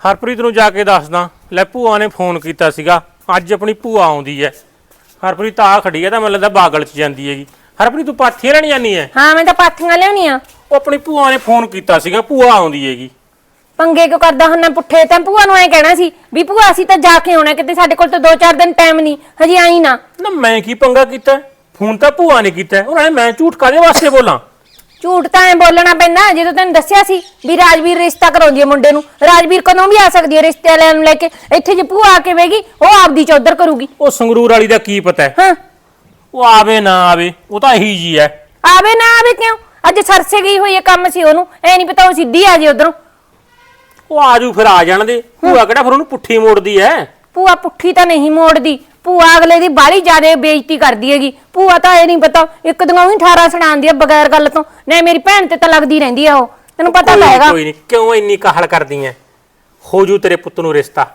ਹਰਪ੍ਰੀਤ ਨੂੰ ਜਾ ਕੇ ਦੱਸਦਾ ਲੈ ਭੂਆ ਨੇ ਫੋਨ ਕੀਤਾ ਸੀਗਾ ਅੱਜ ਆਪਣੀ ਭੂਆ ਆਉਂਦੀ ਹੈ ਹਰਪ੍ਰੀਤ ਆ ਖੜੀ ਹੈ ਤਾਂ ਮੈਨੂੰ ਲੱਗਦਾ ਬਾਗਲ ਚ ਜਾਂਦੀ ਹੈਗੀ। ਹਰਪ੍ਰੀਤ ਤੂੰ ਪਾਥੀਆਂ ਲੈਣ ਜਾਨੀ ਹੈ ਹਾਂ ਮੈਂ ਤਾਂ ਪਾਥੀਆਂ ਲਿਆਉਣੀਆਂ। ਉਹ ਆਪਣੀ ਭੂਆ ਨੇ ਫੋਨ ਕੀਤਾ ਸੀਗਾ ਭੂਆ ਆਉਂਦੀ ਹੈਗੀ। ਪੰਗੇ ਕਿਉਂ ਕਰਦਾ ਹੁੰਨਾ ਪੁੱਠੇ ਤਾਂ ਭੂਆ ਨੂੰ ਐ ਕਹਿਣਾ ਸੀ ਵੀ ਭੂਆ ਅਸੀਂ ਤਾਂ ਜਾ ਕੇ ਆਉਣਾ ਕਿਤੇ ਸਾਡੇ ਕੋਲ ਤਾਂ 2-4 ਦਿਨ ਟਾਈਮ ਨਹੀਂ ਹਜੇ ਆਈ ਨਾ। ਨਾ ਮੈਂ ਕੀ ਪੰਗਾ ਕੀਤਾ? ਫੋਨ ਤਾਂ ਭੂਆ ਨੇ ਕੀਤਾ ਉਹਨਾਂ ਨੇ ਮੈਂ ਝੂਠ ਕਾਦੇ ਵਾਸਤੇ ਬੋਲਾਂ? ਝੂਠ ਤਾਂ ਐ ਬੋਲਣਾ ਪੈਂਦਾ ਜਦੋਂ ਤੈਨੂੰ ਦੱਸਿਆ ਸੀ ਵੀ ਰਾਜਵੀਰ ਰਿਸ਼ਤਾ ਕਰਾਉਂਦੀ ਹੈ ਮੁੰਡੇ ਨੂੰ। ਰਾਜਵੀਰ ਕਦੋਂ ਵੀ ਆ ਸਕਦੀ ਹੈ ਰਿਸ਼ਤੇ ਨੂੰ ਲੈ ਕੇ? ਇੱਥੇ ਜੇ ਭੂਆ ਆ ਕੇ ਵੇਗੀ ਉਹ ਆਪਦੀ ਚੌਧਰ ਕਰੂਗੀ। ਉਹ ਸੰਗਰੂਰ ਵਾਲੀ ਦਾ ਕੀ ਪਤਾ ਹੈ? ਹਾਂ। ਉਹ ਆਵੇ ਨਾ ਆਵੇ ਉਹ ਤਾਂ ਇਹੀ ਜੀ ਹੈ। ਆਵੇ ਨਾ ਆਵੇ ਕਿਉਂ? ਅੱਜ ਸਰਸੇ ਗਈ ਹੋਈ ਹੈ ਕੰਮ ਸੀ ਉਹਨੂੰ ਐ ਨਹੀਂ ਪਤਾ ਉਹ ਸਿੱਧੀ ਆ ਜੇ ਉਧਰੋਂ। ਉਹ ਆਜੂ ਫਿਰ ਆ ਜਾਣ ਦੇ। ਭੂਆ ਕਿਹੜਾ ਫਿਰ ਉਹਨੂੰ ਪੁੱਠੀ ਮੋੜਦੀ ਐ ਭੂਆ ਪੁੱਠੀ ਤਾਂ ਨਹੀਂ ਮੋੜਦੀ। ਭੂਆ ਅਗਲੇ ਦੀ ਬਾਹਲੀ ਜ਼ਿਆਦਾ ਬੇਇੱਜ਼ਤੀ ਕਰਦੀ ਹੈਗੀ। ਭੂਆ ਤਾਂ ਇਹ ਨਹੀਂ ਪਤਾ ਇੱਕ ਦਿਨ ਹੀ 18 ਸੁਣਾਉਂਦੀ ਹੈ ਬਗੈਰ ਗੱਲ ਤੋਂ। ਨਹੀਂ ਮੇਰੀ ਭੈਣ ਤੇ ਤਾਂ ਲੱਗਦੀ ਰਹਿੰਦੀ ਆ ਉਹ। ਤੈਨੂੰ ਪਤਾ ਤਾਂ ਹੈਗਾ। ਕੋਈ ਨਹੀਂ ਕਿਉਂ ਇੰਨੀ ਕਾਹਲ ਕਰਦੀ ਐ? ਹੋ ਜੂ ਤੇਰੇ ਪੁੱਤ ਨੂੰ ਰਿਸ਼ਤਾ।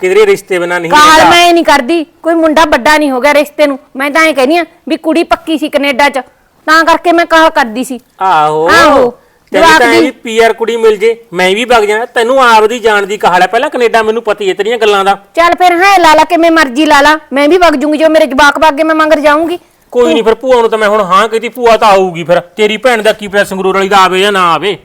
ਕਿਧਰੇ ਰਿਸ਼ਤੇ ਬਿਨਾ ਨਹੀਂ ਕਾਲ। ਮੈਂ ਨਹੀਂ ਕਰਦੀ ਕੋਈ ਮੁੰਡਾ ਵੱਡਾ ਨਹੀਂ ਹੋ ਗਿਆ ਰਿਸ਼ਤੇ ਨੂੰ। ਮੈਂ ਤਾਂ ਐ ਕਹਿੰਦੀ ਆ ਵੀ ਕੁੜੀ ਪੱਕੀ ਸੀ ਕੈਨੇਡਾ 'ਚ। ਤਾਂ ਕਰਕੇ ਮੈਂ ਕਾਲ ਕਰਦੀ ਸੀ। ਆਹੋ। ਆਹੋ। ਜਵਾਕ ਤਾਂ ਦੀ- ਪੀਆਰ ਕੁੜੀ ਮਿਲ ਜੇ ਮੈਂ ਵੀ ਵਗ ਜਾਣਾ। ਤੈਨੂੰ ਆਪਦੀ ਜਾਣ ਦੀ ਕਾਹਲ ਹੈ ਪਹਿਲਾਂ ਕੈਨੇਡਾ ਮੈਨੂੰ ਪਤਾ ਹੀ ਤੇਰੀਆਂ ਗੱਲਾਂ ਦਾ। ਚੱਲ ਫਿਰ ਹੈ ਲਾਲਾ ਕਿਵੇਂ ਮਰਜ਼ੀ ਲਾਲਾ ਮੈਂ ਵੀ ਵਗ ਜੂੰਗੀ ਜੋ ਮੇਰੇ ਜਵਾਕ ਵਗ ਕੇ ਮੈਂ ਮੰਗਰ ਜਾਊਂਗੀ। ਕੋਈ ਨਹੀਂ ਫਿਰ ਭੂਆ ਨੂੰ ਤਾਂ ਮੈਂ ਹੁਣ ਹਾਂ ਕਹਤੀ ਭੂਆ ਤਾਂ ਆਊਗੀ ਫਿਰ। ਤੇਰੀ ਭੈਣ ਦਾ ਕੀ ਪਤਾ ਸੰਗਰੂਰ ਵਾਲੀ ਦਾ ਆਵੇ ਜਾਂ ਨਾ ਆਵੇ?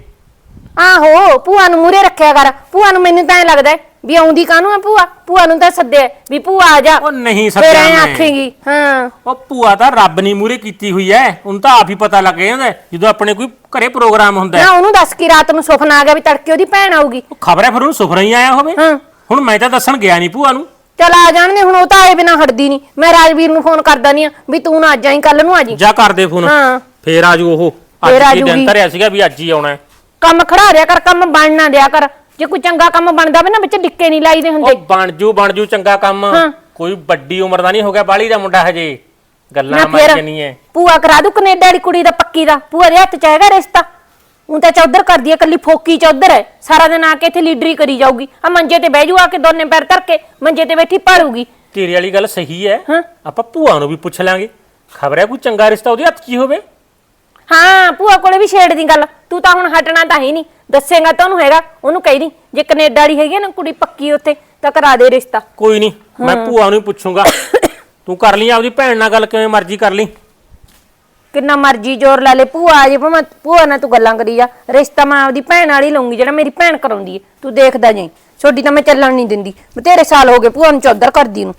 ਆਹੋ ਭੂਆ ਨੂੰ ਮੂਰੇ ਰੱਖਿਆ ਕਰ। ਭੂਆ ਨੂੰ ਮੈਨੂੰ ਤਾਂ ਐ ਲੱਗਦਾ ਹੈ ਵੀ ਆਉਂਦੀ ਕਾਹਨੂੰ ਆ ਭੂਆ? ਭੂਆ ਨੂੰ ਤਾਂ ਸੱਦਿਆ ਵੀ ਭੂਆ ਆ ਜਾ। ਉਹ ਨਹੀਂ ਫਿਰ ਸੱਦਿਆ ਐ ਮੈਂ ਆਖੇਗੀ ਹਾਂ। ਉਹ ਭੂਆ ਤਾਂ ਰੱਬ ਨਹੀਂ ਮੂਰੇ ਕੀਤੀ ਹੋਈ ਐ। ਉਹਨੂੰ ਤਾਂ ਆਪ ਹੀ ਪਤਾ ਲੱਗ ਜਾਂਦਾ ਜਦੋਂ ਆਪਣੇ ਕੋਈ ਘਰੇ ਪ੍ਰੋਗਰਾਮ ਹੁੰਦਾ ਹੈ। ਨਾ ਉਹਨੂੰ ਦੱਸ ਕਿ ਰਾਤ ਨੂੰ ਸੁਪਨਾ ਆ ਗਿਆ ਵੀ ਤੜਕੇ ਉਹਦੀ ਭੈਣ ਆਊਗੀ। ਉਹ ਖਬਰ ਹੈ ਫਿਰ ਉਹਨੂੰ ਸੁਪਨਾ ਹੀ ਆਇਆ ਹੋਵੇ। ਹਾਂ। ਹੁਣ ਮੈਂ ਤਾਂ ਦੱਸਣ ਗਿਆ ਨਹੀਂ ਭੂਆ ਨੂੰ। ਚਲ ਆ ਜਾਣਗੇ ਹੁਣ ਉਹ ਤਾਂ ਆਏ ਬਿਨਾ ਹਟਦੀ ਨਹੀਂ ਮੈਂ ਰਾਜਵੀਰ ਨੂੰ ਫੋਨ ਕਰਦਾ ਨਹੀਂ ਆ ਵੀ ਤੂੰ ਨਾ ਅੱਜ ਆਈ ਕੱਲ ਨੂੰ ਆ ਜੀ। ਜਾ ਕਰ ਦੇ ਫੋਨ। ਹਾਂ। ਫੇਰ ਆਜੂ ਉਹ। ਫੇਰ ਅੱਜ ਦਿਨ। ਧਰਿਆ ਸੀਗਾ ਵੀ ਅੱਜ ਹੀ ਆਉਣਾ ਹੈ। ਕੰਮ ਖੜਾ ਰਿਆ ਕਰ ਕੰਮ ਬਣ ਨਾ ਦਿਆ ਕਰ। ਜੇ ਕੋਈ ਚੰਗਾ ਕੰਮ ਬਣਦਾ ਹੋਵੇ ਨਾ ਵਿੱਚ ਡਿੱਕੇ ਨਹੀਂ ਲਾਈਦੇ ਹੁੰਦੇ। ਉਹ ਬਣ ਜੂ ਬਣ ਜੂ ਚੰਗਾ ਕੰਮ। ਕੋਈ ਵੱਡੀ ਉਮਰ ਦਾ ਨਹੀਂ ਹੋ ਗਿਆ ਬਾਲੀ ਦਾ ਮੁੰਡਾ ਹਜੇ। ਨਾ ਗੱਲਾਂ ਫਿਰ ਮਾਰ ਨਹੀਂ ਐ ਭੂਆ ਕਰਾ ਦੂ ਕੈਨੇਡਾ ਵਾਲੀ ਕੁੜੀ ਦਾ ਪੱਕੀ ਦਾ। ਭੂਆ ਦੇ ਹੱਥ ਚ ਹੈਗਾ ਰਿਸ਼ਤਾ। ਉਹ ਤਾਂ ਚੌਧਰ ਕਰਦੀ ਹੈ ਕੱਲੀ ਫੋਕੀ ਚੌਧਰ ਹੈ। ਸਾਰਾ ਦਿਨ ਆ ਕੇ ਇੱਥੇ ਲੀਡਰੀ ਕਰੀ ਜਾਊਗੀ। ਆ ਮੰਜੇ ਤੇ ਬਹਿ ਜੂ ਆ ਕੇ ਦੋਨੇ ਪੈਰ ਧਰ ਕੇ ਮੰਜੇ ਤੇ ਬੈਠੀ ਭਾਲੂਗੀ। ਤੇਰੀ ਵਾਲੀ ਗੱਲ ਸਹੀ ਐ ਹਾਂ। ਆਪਾਂ ਭੂਆ ਨੂੰ ਵੀ ਪੁੱਛ ਲਾਂਗੇ। ਖਬਰ ਹੈ ਕੋਈ ਚੰਗਾ ਰਿਸ਼ਤਾ ਉਹਦੇ ਹੱਥ 'ਚ ਹੀ ਹੋਵੇ? ਹਾਂ ਭੂਆ ਕੋਲੇ ਵੀ ਛੇੜ ਦੀ ਗੱਲ। ਤੂੰ ਤਾਂ ਹੁਣ ਹਟਣਾ ਤਾਂ ਹੈ ਨਹੀਂ। ਦੱਸੇਗਾ ਤਾਂ ਉਹਨੂੰ ਹੈਗਾ ਉਹਨੂੰ ਕਹਿ ਦੀ ਜੇ ਕੈਨੇਡਾ ਵਾਲੀ ਹੈਗੀ ਆ ਨਾ ਕੁੜੀ ਪੱਕੀ ਉੱਥੇ ਤਾਂ ਕਰਾ ਦੇ ਰਿਸ਼ਤਾ। ਕੋਈ ਨਹੀਂ ਮੈਂ ਭੂਆ ਨੂੰ ਹੀ ਪੁੱਛੂੰਗਾ। ਤੂੰ ਕਰ ਲਈ ਆਪਦੀ ਭੈਣ ਨਾਲ ਗੱਲ ਕਿਵੇਂ ਮਰਜ਼ੀ ਕਰ ਲਈ। ਕਿੰਨਾ ਮਰਜ਼ੀ ਜ਼ੋਰ ਲਾ ਲੈ ਭੂਆ ਆ ਜੇ ਭਾਵੇਂ ਭੂਆ ਨਾਲ ਤੂੰ ਗੱਲਾਂ ਕਰੀ ਜਾ। ਰਿਸ਼ਤਾ ਮੈਂ ਆਪਦੀ ਭੈਣ ਨਾਲ ਹੀ ਲਊਂਗੀ ਜਿਹੜਾ ਮੇਰੀ ਭੈਣ ਕਰਾਉਂਦੀ ਏ। ਤੂੰ ਦੇਖਦਾ ਜਾਈਂ। ਛੋਡੀ ਤਾਂ ਮੈਂ ਚੱਲਣ ਨਹੀਂ ਦਿੰਦੀ। ਬਥੇਰੇ ਸਾਲ ਹੋ ਗਏ ਭੂਆ ਨੂੰ ਚੌਧਰ ਕਰਦੀ ਨੂੰ।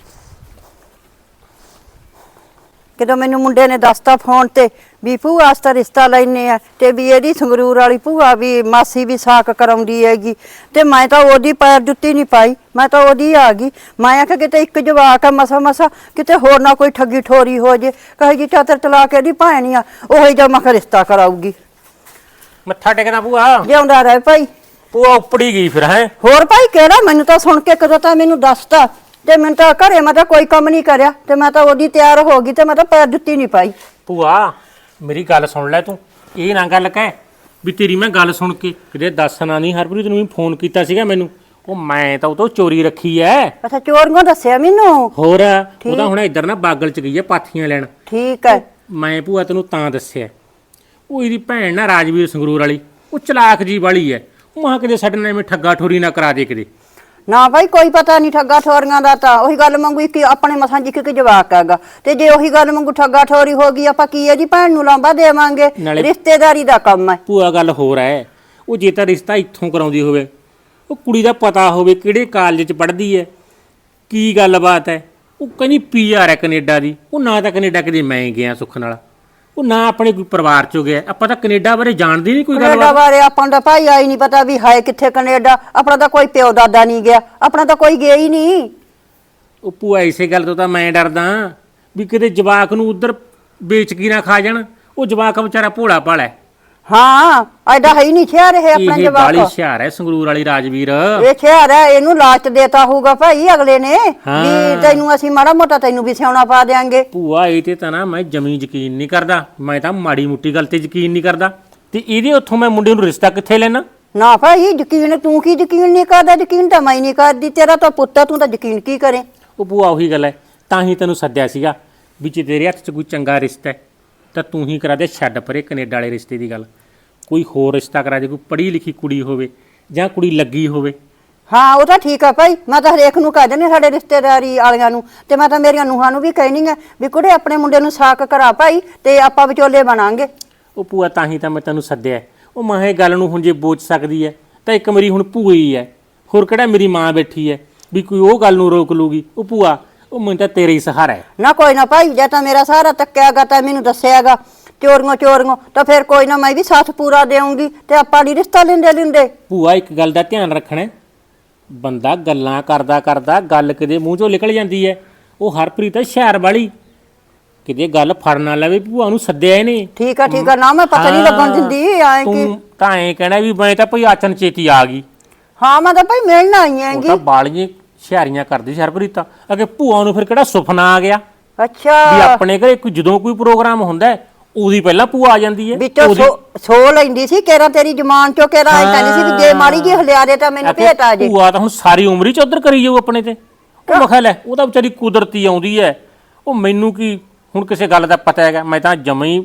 ਕਿਦੋਂ ਮੈਨੂੰ ਮੁੰਡੇ ਨੇ ਦੱਸਤਾ ਫੋਨ ਤੇ ਵੀ ਭੂਆ ਵਾਸਤੇ ਰਿਸ਼ਤਾ ਲੈਨੇ ਆ ਤੇ ਵੀ ਇਹਦੀ ਸੰਗਰੂਰ ਵਾਲੀ ਭੂਆ ਵੀ ਮਾਸੀ ਵੀ ਸਾਕ ਕਰਾਉਂਦੀ ਹੈਗੀ। ਤੇ ਮੈਂ ਤਾਂ ਉਹਦੀ ਪੈਰ ਜੁੱਤੀ ਨਹੀਂ ਪਾਈ ਮੈਂ ਤਾਂ ਉਹਦੀ ਆ ਗਈ। ਮੈਂ ਆਖਿਆ ਕਿਤੇ ਇੱਕ ਜਵਾਕ ਆ ਮਸਾ ਮਸਾ ਕਿਤੇ ਹੋਰ ਨਾ ਕੋਈ ਠੱਗੀ ਠੋਰੀ ਹੋ ਜੇ ਕਹੇ ਜੀ ਚਲਾ ਕੇ ਇਹਦੀ ਭੈਣ ਆ ਉਹੀ ਜਿਹਾ ਮੈਂ ਕਿਹਾ ਰਿਸ਼ਤਾ ਕਰਾਊਗੀ। ਮੱਥਾ ਟੇਕਦਾ ਭੂਆ? ਜਿਉਂਦਾ ਰਹਿ ਭਾਈ। ਭੂਆ ਉੱਪੜੀ ਗਈ ਫਿਰ ਹੈ? ਹੋਰ ਭਾਈ ਕਿਹੜਾ? ਮੈਨੂੰ ਤਾਂ ਸੁਣ ਕੇ ਕਦੋਂ ਤਾਂ ਮੈਨੂੰ ਦੱਸਤਾ। ਤੇ ਮੈਨੂੰ ਤਾਂ ਘਰੇ ਮੈਂ ਤਾਂ ਕੋਈ ਕੰਮ ਨਹੀਂ ਕਰਿਆ ਤੇ ਮੈਂ ਤਾਂ ਉਹਦੀ ਤਿਆਰ ਹੋ ਗਈ ਤੇ ਮੈਂ ਤਾਂ ਪੈਰ ਜੁੱਤੀ ਨਹੀਂ ਪਾਈ। ਭੂਆ ਮੇਰੀ ਗੱਲ ਸੁਣ ਲੈ ਤੂੰ। ਇਹ ਨਾ ਗੱਲ ਕਹਿ ਵੀ ਤੇਰੀ ਮੈਂ ਗੱਲ ਸੁਣ ਕੇ ਕਿਤੇ ਦੱਸਣਾ ਨਹੀਂ ਹਰਪ੍ਰੀਤ ਨੂੰ ਵੀ ਫੋਨ ਕੀਤਾ ਸੀਗਾ ਮੈਨੂੰ। ਉਹ ਮੈਂ ਤਾਂ ਉਹ ਤੋਂ ਚੋਰੀ ਰੱਖੀ ਐ। ਅੱਛਾ ਚੋਰੀਆਂ ਦੱਸਿਆ ਮੈਨੂੰ? ਹੋਰ ਉਹ ਤਾਂ ਹੁਣ ਇੱਧਰ ਨਾ ਬਾਗਲ ਚ ਗਈ ਐ ਪਾਥੀਆਂ ਲੈਣ। ਠੀਕ ਹੈ ਮੈਂ ਭੂਆ ਤੈਨੂੰ ਤਾਂ ਦੱਸਿਆ। ਉਹ ਇਹਦੀ ਭੈਣ ਨਾ ਰਾਜਵੀਰ ਸੰਗਰੂਰ ਵਾਲੀ ਉਹ ਚਲਾਕ ਜੀ ਵਾਲੀ ਐ। ਉਹ ਮਹਾ ਕਿਤੇ ਸਾਡੇ ਨਾਲ ਐਵੇਂ ਠੱਗਾ ਠੋਰੀ ਨਾ ਕਰਾ ਦੇ ਕਿਤੇ। ਨਾ ਭਾਈ ਕੋਈ ਪਤਾ ਨਹੀਂ ਠੱਗਾ ਠੋਰੀਆਂ ਦਾ ਤਾਂ। ਉਹੀ ਗੱਲ ਮੰਗੂ ਇੱਕ ਆਪਣੇ ਮਸਾਂ ਜਿੱਕ ਕਿ ਜਵਾਕ ਹੈਗਾ। ਤੇ ਜੇ ਉਹੀ ਗੱਲ ਮੰਗੂ ਠੱਗਾ ਠੋਰੀ ਹੋ ਗਈ ਆਪਾਂ ਕੀ ਇਹਦੀ ਭੈਣ ਨੂੰ ਲਾਂਬਾ ਦੇਵਾਂਗੇ? ਨਾਲੇ- ਰਿਸ਼ਤੇਦਾਰੀ ਦਾ ਕੰਮ ਹੈ। ਭੂਆ ਗੱਲ ਹੋਰ ਐ ਉਹ ਜੇ ਤਾਂ ਰਿਸ਼ਤਾ ਇੱਥੋਂ ਕਰਾਉਂਦੀ ਹੋਵੇ ਉਹ ਕੁੜੀ ਦਾ ਪਤਾ ਹੋਵੇ ਕਿਹੜੇ ਕਾਲਜ ਚ ਪੜ੍ਹਦੀ ਐ ਕੀ ਗੱਲਬਾਤ ਐ ਉਹ ਕਹਿੰਦੀ ਪੀਆਰ ਐ ਕੈਨੇਡਾ ਦੀ ਉਹ ਨਾ ਤਾਂ ਕੈਨੇਡਾ ਕਦੇ ਮੈਂ ਗਿਆ ਸੁੱਖ ਨਾਲ। ਉਹ ਨਾ ਆਪਣੇ ਕੋਈ ਪਰਿਵਾਰ ਚੋਂ ਗਿਆ। ਆਪਾਂ ਤਾਂ ਕੈਨੇਡਾ ਬਾਰੇ ਜਾਣਦੇ ਨਹੀਂ ਕੋਈ ਕੈਨੇਡਾ ਬਾਰੇ ਆਪਾਂ ਤਾਂ ਭਾਈ ਆਈ ਨਹੀਂ ਪਤਾ ਵੀ ਹਾਏ ਕਿੱਥੇ ਕੈਨੇਡਾ। ਆਪਣਾ ਤਾਂ ਕੋਈ ਪਿਓ ਦਾਦਾ ਨਹੀਂ ਗਿਆ। ਆਪਣਾ ਤਾਂ ਕੋਈ ਗਿਆ ਹੀ ਨਹੀਂ। ਉਹ ਭੂਆ ਇਸੇ ਗੱਲ ਤੋਂ ਤਾਂ ਮੈਂ ਡਰਦਾ ਵੀ ਕਿਤੇ ਜਵਾਕ ਨੂੰ ਉਧਰ ਵੇਚ ਕੀ ਨਾ ਖਾ ਜਾਣ। ਉਹ ਜਵਾਕ ਵਿਚਾਰਾ ਭੋਲਾ ਭਾਲਾ ਹੈ। ਹਾਂ ਐਡਾ ਹੈ ਹੀ ਨਹੀਂ ਸ਼ਹਿਰ ਇਹ ਆਪਣਾ ਇਹ ਬਾਲੀ ਜਵਾਕ ਹੁਸ਼ਿਆਰ ਹੈ ਸੰਗਰੂਰ ਵਾਲੀ ਰਾਜਵੀਰ। ਇਹ ਸ਼ਹਿਰ ਹੈ ਇਹਨੂੰ ਲਾਲਚ ਦੇਤਾ ਹੋਊਗਾ ਭਾਈ ਅਗਲੇ ਨੇ। ਹਾਂ। ਵੀ ਤੈਨੂੰ ਅਸੀਂ ਮਾੜਾ ਮੋਟਾ ਤੈਨੂੰ ਵੀ ਸਿਆਉਣਾ ਪਾ ਦੇਾਂਗੇ ਭੂਆ ਇਹ ਤੇ ਤਾਂ ਨਾ ਮੈਂ ਜਮੀ ਯਕੀਨ ਨਹੀਂ ਕਰਦਾ। ਮੈਂ ਤਾਂ ਮਾੜੀ ਮੁੱਟੀ ਗੱਲ ਤੇ ਯਕੀਨ ਨਹੀਂ ਕਰਦਾ। ਤੇ ਇਹਦੇ ਉੱਥੋਂ ਮੈਂ ਮੁੰਡੇ ਨੂੰ ਰਿਸ਼ਤਾ ਕਿੱਥੇ ਲੈਣਾ? ਨਾ ਭਾਈ ਯਕੀਨ ਤੂੰ ਕੀ ਯਕੀਨ ਨਹੀਂ ਕਰਦਾ? ਯਕੀਨ ਤਾਂ ਮੈਂ ਨਹੀਂ ਕਰਦੀ। ਤੇਰਾ ਤਾਂ ਪੁੱਤ ਆ, ਤੂੰ ਤਾਂ ਯਕੀਨ ਕੀ ਕਰੇ? ਉਹ ਭੂਆ ਉਹੀ ਗੱਲ ਹੈ। ਤਾਂ ਹੀ ਤੈਨੂੰ ਸੱਦਿਆ ਸੀਗਾ ਵੀ ਜੇ ਤੇਰੇ ਹੱਥ 'ਚ ਕੋਈ ਚੰਗਾ ਰਿਸ਼ਤਾ ਹੈ ਤਾਂ ਤੂੰ ਹੀ ਕਰਾ ਦੇ ਛੱਡ ਪਰੇ ਕੈਨੇਡਾ ਵਾਲੇ ਰਿਸ਼ਤੇ ਦੀ ਗੱਲ। ਕੋਈ ਹੋਰ ਰਿਸ਼ਤਾ ਕਰਾ ਦੇ ਕੋਈ ਪੜ੍ਹੀ ਲਿਖੀ ਕੁੜੀ ਹੋਵੇ ਜਾਂ ਕੁੜੀ ਲੱਗੀ ਹੋਵੇ। ਹਾਂ ਉਹ ਤਾਂ ਠੀਕ ਆ ਭਾਈ। ਮੈਂ ਤਾਂ ਹਰੇਕ ਨੂੰ ਕਹਿ ਦਿੰਦੀ ਹਾਂ ਸਾਡੇ ਰਿਸ਼ਤੇਦਾਰੀ ਵਾਲਿਆਂ ਨੂੰ ਤੇ ਮੈਂ ਤਾਂ ਮੇਰੀਆਂ ਨੂੰਹਾਂ ਨੂੰ ਵੀ ਕਹਿਣੀ ਆ ਵੀ ਕੁੜੇ ਆਪਣੇ ਮੁੰਡੇ ਨੂੰ ਸਾਕ ਕਰਾ ਭਾਈ ਤੇ ਆਪਾਂ ਵਿਚੋਲੇ ਬਣਾਂਗੇ। ਉਹ ਭੂਆ ਤਾਂ ਹੀ ਤਾਂ ਮੈਂ ਤੈਨੂੰ ਸੱਦਿਆ। ਹੈ। ਉਹ ਮਾਂ ਇਹ ਗੱਲ ਨੂੰ ਹੁਣ ਜੇ ਬੋਝ ਸਕਦੀ ਹੈ ਤਾਂ ਇੱਕ ਮੇਰੀ ਹੁਣ ਹੀ ਹੈ। ਹੋਰ ਕਿਹੜਾ ਮੇਰੀ ਮਾਂ ਬੈਠੀ ਹੈ ਵੀ ਕੋਈ ਉਹ ਗੱਲ ਨੂੰ ਰੋਕ ਲੂਗੀ? ਉਹ ਭੂਆ ਉਹ ਮੈਨੂੰ ਤਾਂ ਤੇਰੇ ਹੀ ਸਹਾਰਾ ਹੈ। ਨਾ ਕੋਈ ਨਾ ਭਾਈ ਜੇ ਤਾਂ ਮੇਰਾ ਸਾਰਾ ਤੱਕਿਆਗਾ ਤਾਂ ਮੈਨੂੰ ਦੱਸਿਆਗਾ ਚੋਰੀਆਂ ਚੋਰੀਆਂ ਤਾਂ ਫਿਰ ਕੋਈ ਨਾ ਮੈਂ ਵੀ ਸਾਥ ਪੂਰਾ ਦੇਵਾਂਗੀ ਤੇ ਆਪਾਂ ਨਹੀਂ ਰਿਸ਼ਤਾ ਲੈਂਦੇ ਲੈਂਦੇ। ਭੂਆ ਇੱਕ ਗੱਲ ਦਾ ਧਿਆਨ ਰੱਖਣਾ ਹੈ। ਬੰਦਾ ਗੱਲਾਂ ਕਰਦਾ ਕਰਦਾ ਗੱਲ ਕਿਤੇ ਮੂੰਹ ਚੋਂ ਨਿਕਲ ਜਾਂਦੀ ਹੈ। ਉਹ ਹਰਪ੍ਰੀਤ ਹੈ ਸ਼ਹਿਰ ਵਾਲੀ। ਕਿਤੇ ਗੱਲ ਫੜ ਨਾ ਲਵੇ ਭੂਆ ਨੂੰ ਸੱਦਿਆ ਇਹਨੇ ਠੀਕ ਆ ਠੀਕ ਆ ਨਾ ਮੈਂ ਪਤਾ ਨਹੀਂ ਲੱਗਣ ਦਿੰਦੀ ਐਂ ਕਿ? ਤੂੰ ਤਾਂ ਐਂ ਕਹਿਣਾ ਵੀ ਮੈਂ ਤਾਂ ਭਈ ਆਚਨ ਚੇਤੀ ਆ ਗਈ। ਹਾਂ ਮੈਂ ਤਾਂ ਭਾਈ ਮਿਲਣ ਆਈ ਉਹ ਹੈਗੀ ਤਾਂ ਬਾਲੀਆਂ ਸ਼ਹਿਰੀਆਂ ਕਰਦੀ ਸੀ ਹਰਪ੍ਰੀਤ ਤਾਂ ਅਗੇ ਭੂਆ ਨੂੰ ਫਿਰ ਕਿਹੜਾ ਸੁਪਨਾ ਆ ਗਿਆ? ਵੀ ਅੱਛਾ ਆਪਣੇ ਘਰੇ ਕੋਈ ਜਦੋਂ ਕੋਈ ਪ੍ਰੋਗਰਾਮ ਹੁੰਦਾ ਹੈ, ਉਹਦੀ ਪਹਿਲਾਂ ਭੂਆ ਆ ਜਾਂਦੀ ਹੈ ਵਿੱਚੋਂ ਸੋ ਸੋ ਲੈਂਦੀ ਸੀ ਕੇਰਾ ਤੇਰੀ ਜ਼ਮਾਨ ਚੋਂ ਕੇਰਾ ਐ ਕਹਿੰਦੀ ਸੀ ਵੀ ਜੇ ਮਾੜੀ ਜੀ ਹਲਿਆ ਦੇ ਤਾਂ ਮੈਨੂੰ ਅਤੇ ਭੇਟ ਆ ਜੇ। ਭੂਆ ਤਾਂ ਹੁਣ ਸਾਰੀ ਉਮਰ ਹੀ ਚੌਧਰ ਕਰੀ ਜਾਊ ਆਪਣੇ ਤੇ। ਉਹ ਮਖਾ ਲੈ ਉਹ ਤਾਂ ਵਿਚਾਰੀ ਕੁਦਰਤੀ ਆਉਂਦੀ ਹੈ। ਉਹ ਮੈਨੂੰ ਕੀ ਹੁਣ ਕਿਸੇ ਗੱਲ ਦਾ ਪਤਾ ਹੈਗਾ ਮੈਂ ਤਾਂ ਜਮਾ ਹੀ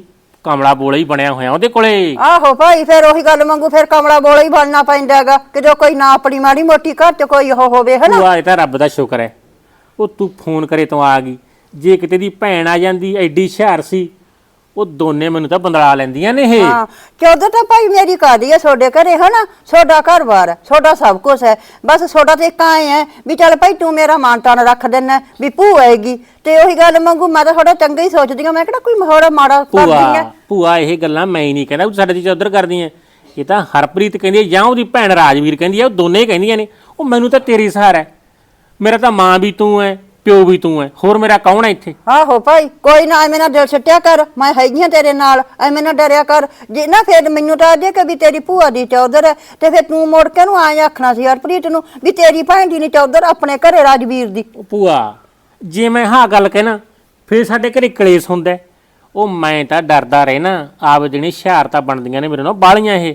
ਕਮਲਾ ਬੋਲਾ ਹੀ ਬਣਿਆ ਹੋਇਆ ਉਹਦੇ ਕੋਲੇ। ਆਹੋ ਭਾਈ ਫਿਰ ਉਹੀ ਗੱਲ ਮੰਗੂ ਫਿਰ ਕਮਲਾ ਬੋਲਾ ਹੀ ਬਣਨਾ ਪੈਂਦਾ ਹੈਗਾ ਕਿ ਜੋ ਕੋਈ ਨਾ ਆਪਣੀ ਮਾੜੀ ਮੋਟੀ ਘਰ ਚ ਕੋਈ ਉਹ ਹੋਵੇ ਹਨਾ? ਭੂਆ ਇਹ ਤਾਂ ਰੱਬ ਦਾ ਸ਼ੁਕਰ ਹੈ। ਉਹ ਤੂੰ ਫੋਨ ਕਰੇ ਤੋਂ ਆ ਗਈ। ਜੇ ਕਿਤੇ ਦੀ ਭੈਣ ਆ ਜਾਂਦੀ ਐਡੀ ਹੁਸ਼ਿਆਰ ਸੀ ਉਹ ਦੋਨੇ ਮੈਨੂੰ ਤਾਂ ਬੰਦਲਾ ਲੈਂਦੀਆਂ ਨੇ ਇਹ। ਹਾਂ ਚੌਧਰ ਤਾਂ ਭਾਈ ਮੇਰੀ ਕਾਦੀ ਹੈ ਤੁਹਾਡੇ ਘਰੇ ਹਨਾ? ਤੁਹਾਡਾ ਘਰ-ਬਾਰ ਹੈ ਤੁਹਾਡਾ ਸਭ ਕੁਝ ਹੈ। ਬਸ ਤੁਹਾਡਾ ਤੇ ਇੱਕ ਆਏ ਹੈ ਵੀ ਚੱਲ ਭਾਈ ਤੂੰ ਮੇਰਾ ਮਾਨਤਾਨ ਰੱਖ ਦੇਣਾ ਵੀ ਭੂ ਆਏਗੀ। ਤੇ ਉਹੀ ਗੱਲ ਮੰਗੂ ਮੈਂ ਤਾਂ ਤੁਹਾਡਾ ਚੰਗਾ ਹੀ ਸੋਚਦੀ ਹਾਂ। ਮੈਂ ਕਿਹੜਾ ਕੋਈ ਮਹੋੜਾ ਮਾੜਾ ਕਰਦੀ ਭੂਆ ਹੈ? ਭੂਆ ਇਹ ਗੱਲਾਂ ਮੈਂ ਹੀ ਨਹੀਂ ਕਹਿੰਦਾ ਵੀ ਸਾਡੇ ਚੀਜ਼ਾਂ ਉਧਰ ਕਰਦੀਆਂ ਇਹ ਤਾਂ ਹਰਪ੍ਰੀਤ ਕਹਿੰਦੀ ਹੈ ਜਾਂ ਉਹਦੀ ਭੈਣ ਰਾਜਵੀਰ ਕਹਿੰਦੀ ਹੈ ਉਹ ਦੋਨੇ ਹੀ ਕਹਿੰਦੀਆਂ ਨੇ। ਉਹ ਮੈਨੂੰ ਤਾਂ ਤੇਰੀ ਸਹਾਰਾ ਹੈ। ਮੇਰਾ ਤਾਂ ਮਾਂ ਵੀ ਤੂੰ ਹੈ। ਪਿਓ ਵੀ ਤੂੰ ਹੈ ਹੋਰ ਮੇਰਾ ਕੌਣ ਹੈ ਇੱਥੇ? ਆਹੋ ਭਾਈ ਕੋਈ ਨਾ ਐਵੇਂ ਨਾ ਦਿਲ ਛੱਟਿਆ ਕਰ। ਮੈਂ ਹੈਗੀ ਹਾਂ ਤੇਰੇ ਨਾਲ ਐਵੇਂ ਨਾ ਡਰਿਆ ਕਰ। ਜੇ ਨਾ ਫਿਰ ਮੈਨੂੰ ਤਾਂ ਅਜੇ ਕਿ ਵੀ ਤੇਰੀ ਭੂਆ ਦੀ ਚੌਧਰ ਹੈ ਤੇ ਫਿਰ ਤੂੰ ਮੁੜ ਕੇ ਨੂੰ ਆਏ ਆਖਣਾ ਸੀ ਹਰਪ੍ਰੀਤ ਨੂੰ ਵੀ ਤੇਰੀ ਭੈਣ ਦੀ ਨੀ ਚੌਧਰ ਆਪਣੇ ਘਰੇ ਰਾਜਵੀਰ ਦੀ। ਉਹ ਭੂਆ ਜੇ ਮੈਂ ਹਾਂ ਗੱਲ ਕਹਿਣਾ ਫਿਰ ਸਾਡੇ ਘਰੇ ਕਲੇਸ਼ ਹੁੰਦਾ ਹੈ। ਉਹ ਮੈਂ ਤਾਂ ਡਰਦਾ ਰਹਿਣਾ। ਆਪ ਜਿਹੜੀ ਹੁਸ਼ਿਆਰਤਾ ਬਣਦੀਆਂ ਨੇ ਮੇਰੇ ਨਾਲ ਬਾਲੀਆਂ ਇਹ।